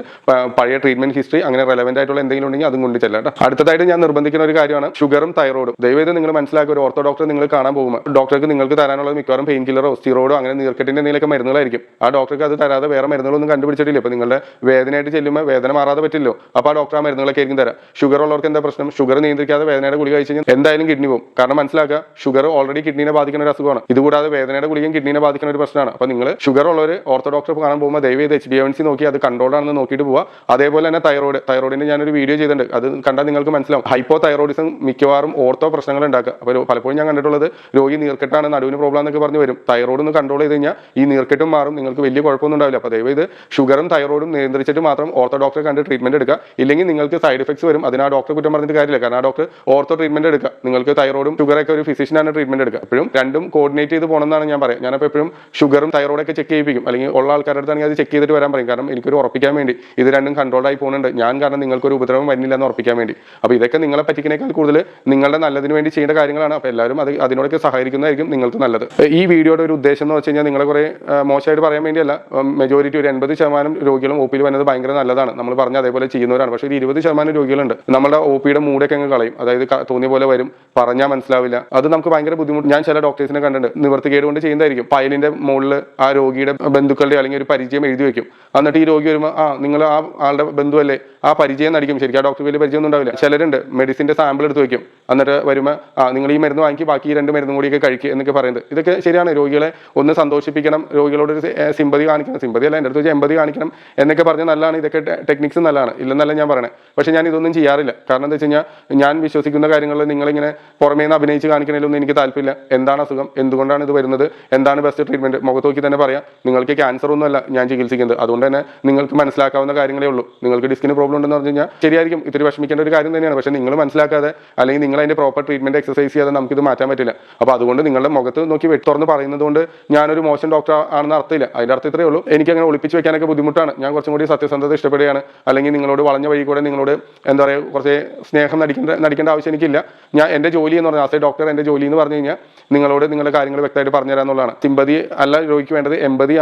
പഴയ ട്രീറ്റ്മെന്റ് ഹിസ്റ്ററി അങ്ങനെ റെലവെന്റ് ആയിട്ടുള്ള എന്തെങ്കിലും ഉണ്ടെങ്കിൽ അതും കൊണ്ട് ചെല്ലാം അടുത്തതായിട്ട് ഞാൻ നിർബന്ധിക്കുന്ന ഒരു കാര്യമാണ് ഷുഗറും തൈറോയിഡും ദയവ് ചെയ്ത് നിങ്ങൾ മനസ്സിലാക്കുക ഒരു ഓർത്തോ ഡോക്ടറെ നിങ്ങൾ കാണാൻ പോകുമ്പോൾ ഡോക്ടർക്ക് നിങ്ങൾക്ക് തരാനുള്ള മിക്കവാറും പെയിൻ കില്ലറോ സ്റ്റീറോയിഡോ അങ്ങനെ നീർക്കെട്ടിന്റെ എന്തെങ്കിലുമൊക്കെ മരുന്നുകളായിരിക്കും. ആ ഡോക്ടർക്ക് അത് തരാതെ വേറെ മരുന്നുകളൊന്നും കണ്ടുപിടിച്ചിട്ടില്ല. അപ്പോൾ നിങ്ങളുടെ വേദനയായിട്ട് ചെല്ലുമ്പോൾ വേദന മാറാതെ പറ്റില്ലോ. അപ്പോൾ ആ ഡോക്ടർ ആ മരുന്നുകളൊക്കെ ആയിരിക്കും തരാം. ഷുഗർ ഉള്ളവർക്ക് എന്താ പ്രശ്നം? ഷുഗർ നിയന്ത്രിക്കാതെ വേദനയുടെ ഗുളിക കഴിച്ച് കഴിഞ്ഞാൽ എന്തായാലും കിഡ്നി പോകും. കാരണം മനസ്സിലാക്കുക ഷുഗർ ഓൾറെഡി കിഡ്നിനെ ബാധിക്കുന്ന ഒരു അസുഖമാണ്. ഇതുകൂടാതെ വേദനയുടെ ഗുളികയും കിഡ്നീനെ ബാധിക്കുന്ന ഒരു പ്രശ്നമാണ്. അപ്പോൾ നിങ്ങൾ ഷുഗർ ഉള്ളവർ ഓർത്തോ ഡോക്ടർ കാണാൻ പോകുമ്പോൾ ദയവ് ചെയ്ത് എച്ച് ഡി എൻ സി നോക്കി അത് കൺട്രോൾ ആണെന്ന് നോക്കിയിട്ട് പോവുക അതേപോലെ തന്നെ തൈറോയിഡ് ഞാൻ ഞാനൊരു വീഡിയോ ചെയ്തിട്ടുണ്ട്. അത് കണ്ടാൽ നിങ്ങൾക്ക് മനസ്സിലാവും. ഹൈപ്പോ തൈറോയിഡിസം മിക്കവാറും ഓർത്തോ പ്രശ്നങ്ങൾ ഉണ്ടാക്കുക. അപ്പോൾ പലപ്പോഴും ഞാൻ കണ്ടിട്ടുള്ളത് രോഗി നീർക്കെട്ടാണ് നടുവിന് പ്രോബ്ലം എന്നൊക്കെ പറഞ്ഞു വരും. തൈറോയിഡ് ഒന്ന് കൺട്രോൾ ചെയ്ത് കഴിഞ്ഞാൽ ഈ നീർക്കെട്ടും മാറും നിങ്ങൾക്ക് വലിയ കുഴപ്പമൊന്നും ഉണ്ടാവില്ല. അപ്പോൾ ദയവ് ഇത് ഷുഗറും തൈറോയിഡും നിയന്ത്രിച്ചിട്ട് മാത്രം ഓർത്തോ ഡോക്ടറെ കണ്ട് ട്രീറ്റ്മെന്റ് എടുക്കുക. ഇല്ലെങ്കിൽ നിങ്ങൾക്ക് സൈഡ് എഫക്ട്സ് വരും. അതിന് ആ ഡോക്ടറെ കുറ്റം പറഞ്ഞിട്ട് കാര്യമില്ല. കാരണം ആ ഡോക്ടർ ഓർത്തോ ട്രീറ്റ്മെന്റ് എടുക്കുക. നിങ്ങൾക്ക് തൈറോയിഡും ഷുഗറൊക്കെ ഒരു ഫിസിഷ്യനാണ് ട്രീറ്റ്മെന്റ് എടുക്കുക. അപ്പോഴും രണ്ടും കോർഡിനേറ്റ് ചെയ്ത് പോകണമെന്നാണ് ഞാൻ പറയാം. ഞാനപ്പോൾ എപ്പോഴും ഷുഗറും തൈറോയിഡൊക്കെ ചെക്ക് ചെയ്യിപ്പിക്കും. അല്ലെങ്കിൽ ഉള്ള ആൾക്കാരുടെ അടുത്താണെങ്കിൽ അത് ചെക്ക് ചെയ്തിട്ട് വരാൻ പറയും. കാരണം എനിക്കൊരു ഉറപ്പിക്കാൻ വേണ്ടി. ഇത് രണ്ടും കൺട്രോൾ ആയി പോകുന്നുണ്ട്. ഞാൻ കാരണം നിങ്ങൾക്കൊരു ഉപദ്രവം വരുന്നില്ല എന്ന് ഉറപ്പിക്കാൻ വേണ്ടി. അപ്പോൾ ഇതൊക്കെ നിങ്ങളെ പറ്റിക്കുന്നേക്കാൾ കൂടുതൽ നിങ്ങളുടെ നല്ലതിന് വേണ്ടി ചെയ്യേണ്ട കാര്യങ്ങളാണ്. അപ്പോൾ എല്ലാവരും അത് അതിനോടൊക്കെ സഹകരിക്കുന്നതായിരിക്കും നിങ്ങൾക്ക് നല്ലത്. ഈ വീഡിയോയുടെ ഒരു ഉദ്ദേശം എന്ന് വെച്ച് കഴിഞ്ഞാൽ നിങ്ങളെ കുറേ മോശമായിട്ട് പറയാൻ വേണ്ടിയല്ല. മെജോറിറ്റി ഒരു എൺപത് ശതമാനം രോഗികളും ഒ പിയിൽ വരുന്നത് ഭയങ്കര നല്ലതാണ്. നമ്മൾ പറഞ്ഞ അതേപോലെ ചെയ്യുന്നവരാണ്. പക്ഷേ ഒരു ഇരുപത് ശതമാനം രോഗികളുണ്ട്. നമ്മുടെ ഒ പിയുടെ മൂടൊക്കെ അങ്ങ് കളയും. അതായത് തോന്നിയ പോലെ വരും. പറഞ്ഞാൽ മനസ്സിലാവില്ല. അത് നമുക്ക് ഭയങ്കര ബുദ്ധിമുട്ട്. ഞാൻ ചില ഡോക്ടേഴ്സിനെ കണ്ടിട്ടുണ്ട്. നിവർത്തികേട് കൊണ്ട് ചെയ്യുന്നതായിരിക്കും. ഫയലിന്റെ മുകളിൽ ആ രോഗിയുടെ ബന്ധുക്കളുടെ അല്ലെങ്കിൽ ഒരു പരിചയം എഴുതി വെക്കും. എന്നിട്ട് ഈ രോഗി വരുമ്പോൾ ആ നിങ്ങൾ ആ ആളുടെ ബന്ധുവല്ലേ? ആ പരിചയം നടിക്കും. ശരിക്കും ആ ഡോക്ടർ വലിയ പരിചയം ഒന്നും ഉണ്ടാവില്ല. ചിലരുണ്ട് മെഡിസിന്റെ സാമ്പിൾ എടുത്ത് വെക്കും. എന്നിട്ട് വരുമ്പോൾ ആ നിങ്ങൾ ഈ മരുന്ന് വാങ്ങി ബാക്കി രണ്ട് മരുന്നും കൂടിയൊക്കെ കഴിക്കുക എന്നൊക്കെ പറയുന്നത്. ഇതൊക്കെ ശരിയാണ്. രോഗികളെ ഒന്ന് സന്തോഷിപ്പിക്കണം. രോഗികളോട് ഒരു സിമ്പതി കാണിക്കണം. സിമ്പതി അല്ല എന്റെ അടുത്ത് വെച്ചാൽ എമ്പതി കാണിക്കണം എന്നൊക്കെ പറഞ്ഞ് നല്ലതാണ്. ഇതൊക്കെ ടെക്നിക്സ് നല്ലതാണ്. ഇല്ലെന്നല്ല ഞാൻ പറയണേ. പക്ഷേ ഞാൻ ഇതൊന്നും ചെയ്യാറില്ല. കാരണം എന്താ വെച്ച് കഴിഞ്ഞാൽ ഞാൻ വിശ്വസിക്കുന്ന കാര്യങ്ങളിൽ നിങ്ങളിങ്ങനെ പുറമേ നിന്ന് അഭിനയിച്ച് കാണിക്കണമെങ്കിലൊന്നും എനിക്ക് താല്പര്യമില്ല. എന്താണ് അസുഖം? എന്തുകൊണ്ടാണ് ഇത് വരുന്നത്? എന്താണ് ബെസ്റ്റ് ട്രീറ്റ്മെന്റ് മുഖത്ത് നോക്കി തന്നെ പറയാം. നിങ്ങൾക്ക് ക്യാൻസർ ഒന്നുമല്ല ഞാൻ ചികിത്സിക്കുന്നത്. അതുകൊണ്ട് തന്നെ നിങ്ങൾക്ക് മനസ്സിലാക്കാവുന്ന കാര്യങ്ങളേ ഉള്ളൂ. നിങ്ങൾക്ക് ഡിസ്കിന് പ്രോബ്ലം ഉണ്ടെന്ന് പറഞ്ഞു കഴിഞ്ഞാൽ ശരിയായിരിക്കും. ഇത്തിരി വിഷമിക്കേണ്ട ഒരു കാര്യം തന്നെയാണ്. പക്ഷേ നിങ്ങൾ മനസ്സിലാക്കാതെ അല്ലെങ്കിൽ നിങ്ങൾ അതിന്റെ പ്രോപ്പർ ട്രീറ്റ്മെന്റ് എക്സസൈസ് ചെയ്യാതെ നമുക്കിത് മാറ്റാൻ പറ്റില്ല. അപ്പോൾ അതുകൊണ്ട് നിങ്ങളുടെ മുഖത്ത് നോക്കി വെട്ടി തുറന്ന് പറയുന്നത് കൊണ്ട് ഞാനൊരു മോശം ഡോക്ടർ ആണെന്ന് അർത്ഥമില്ല. അതിന്റെ അർത്ഥം ഇത്രയേ ഉള്ളൂ. എനിക്ക് അങ്ങനെ ഒളിപ്പിച്ച് വെക്കാനൊക്കെ ബുദ്ധിമുട്ടാണ്. ഞാൻ കുറച്ചും കൂടി സത്യസന്ധത ഇഷ്ടപ്പെടുകയാണ്. അല്ലെങ്കിൽ നിങ്ങളോട് വളഞ്ഞ വഴി കൂടെ നിങ്ങളോട് എന്താ പറയുക കുറച്ച് സ്നേഹം നടിക്കേണ്ട നടിക്കേണ്ട ആവശ്യം എനിക്കില്ല. ഞാൻ എന്റെ ജോലി എന്ന് പറഞ്ഞാൽ ആസ് എ ഡോക്ടർ എന്റെ ജോലി എന്ന് പറഞ്ഞു കഴിഞ്ഞാൽ നിങ്ങളോട് നിങ്ങളുടെ കാര്യങ്ങൾ വ്യക്തമായിട്ട് പറഞ്ഞു പറഞ്ഞു തരാന്നുള്ളതാണ് സിമ്പതി അല്ല രോഗിക്ക് വേണ്ടത്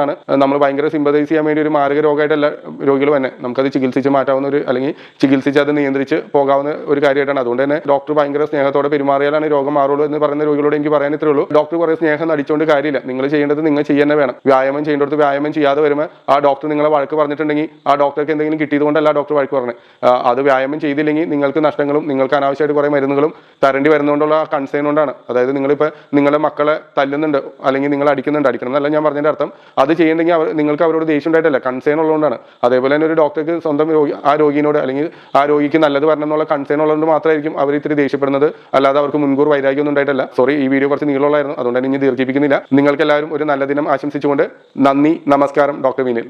ആണ്. നമ്മൾ ഭയങ്കര സിമ്പതൈസ് ചെയ്യാൻ വേണ്ടി ഒരു മാരക രോഗമായിട്ടല്ല രോഗികൾ തന്നെ നമുക്കത് ചികിത്സിച്ച് മാറ്റാവുന്ന ഒരു അല്ലെങ്കിൽ ചികിത്സിച്ച് അത് നിയന്ത്രിച്ച് പോകാവുന്ന ഒരു കാര്യമായിട്ടാണ്. അതുകൊണ്ട് തന്നെ ഡോക്ടർ ഭയങ്കര സ്നേഹത്തോടെ പെരുമാറിയാലാണ് രോഗം മാറുള്ളൂ എന്ന് പറയുന്ന രോഗികളോട് എനിക്ക് പറയാൻ ഇത്രേ ഉള്ളൂ. ഡോക്ടർ കുറേ സ്നേഹം നടിച്ചുകൊണ്ട് കാര്യമില്ല. നിങ്ങൾ ചെയ്യേണ്ടത് നിങ്ങൾ ചെയ്യുന്ന വേണം. വ്യായാമം ചെയ്യേണ്ടത് വ്യായാമം ചെയ്യാതെ വരുമ്പോൾ ആ ഡോക്ടർ നിങ്ങളെ വഴക്ക് പറഞ്ഞിട്ടുണ്ടെങ്കിൽ ആ ഡോക്ടർക്ക് എന്തെങ്കിലും കിട്ടിയതുകൊണ്ടല്ല ഡോക്ടർ വഴക്ക് പറഞ്ഞത് അത് വ്യായാമം ചെയ്തില്ലെങ്കിൽ നിങ്ങൾക്ക് നഷ്ടങ്ങളും നിങ്ങൾക്ക് അനാവശ്യമായിട്ട് കുറേ മരുന്നുകളും തരേണ്ടി വരുന്നതുകൊണ്ടുള്ള കൺസേൺ കൊണ്ടാണ്. അതായത് നിങ്ങളിപ്പോൾ നിങ്ങളുടെ മക്കളെ തല്ലുന്നുണ്ട്. അല്ലെങ്കിൽ നിങ്ങൾ അടിക്കുന്നുണ്ട് അടിക്കണം എന്നല്ല ഞാൻ പറഞ്ഞതിന്റെ അർത്ഥം. അത് ചെയ്യണമെങ്കിൽ അവർ നിങ്ങൾക്ക് അവരോട് ദേഷ്യം ഉണ്ടായിട്ടല്ല കൺസേൺ ഉള്ളതുകൊണ്ടാണ്. അതേപോലെ തന്നെ ഒരു ഡോക്ടർക്ക് സ്വന്തം രോഗി ആ രോഗിനോട് അല്ലെങ്കിൽ ആ രോഗിക്ക് നല്ലത് വരണം എന്നുള്ള കൺസേൺ ഉള്ളതുകൊണ്ട് മാത്രമായിരിക്കും അവർ ഇത്തിരി ദേഷ്യപ്പെടുന്നത്. അല്ലാതെ അവർക്ക് മുൻകൂർ വൈരാഗ്യമൊന്നും ഉണ്ടായിട്ടല്ല. സോറി ഈ വീഡിയോ കുറച്ച് നീളമുള്ളായിരുന്നു അതുകൊണ്ട് തന്നെ ഇനി ദീർഘിപ്പിക്കുന്നില്ല. നിങ്ങൾക്ക് എല്ലാവരും ഒരു നല്ല ദിനം ആശംസിച്ചുകൊണ്ട് നന്ദി നമസ്കാരം ഡോക്ടർ വിനിൽ.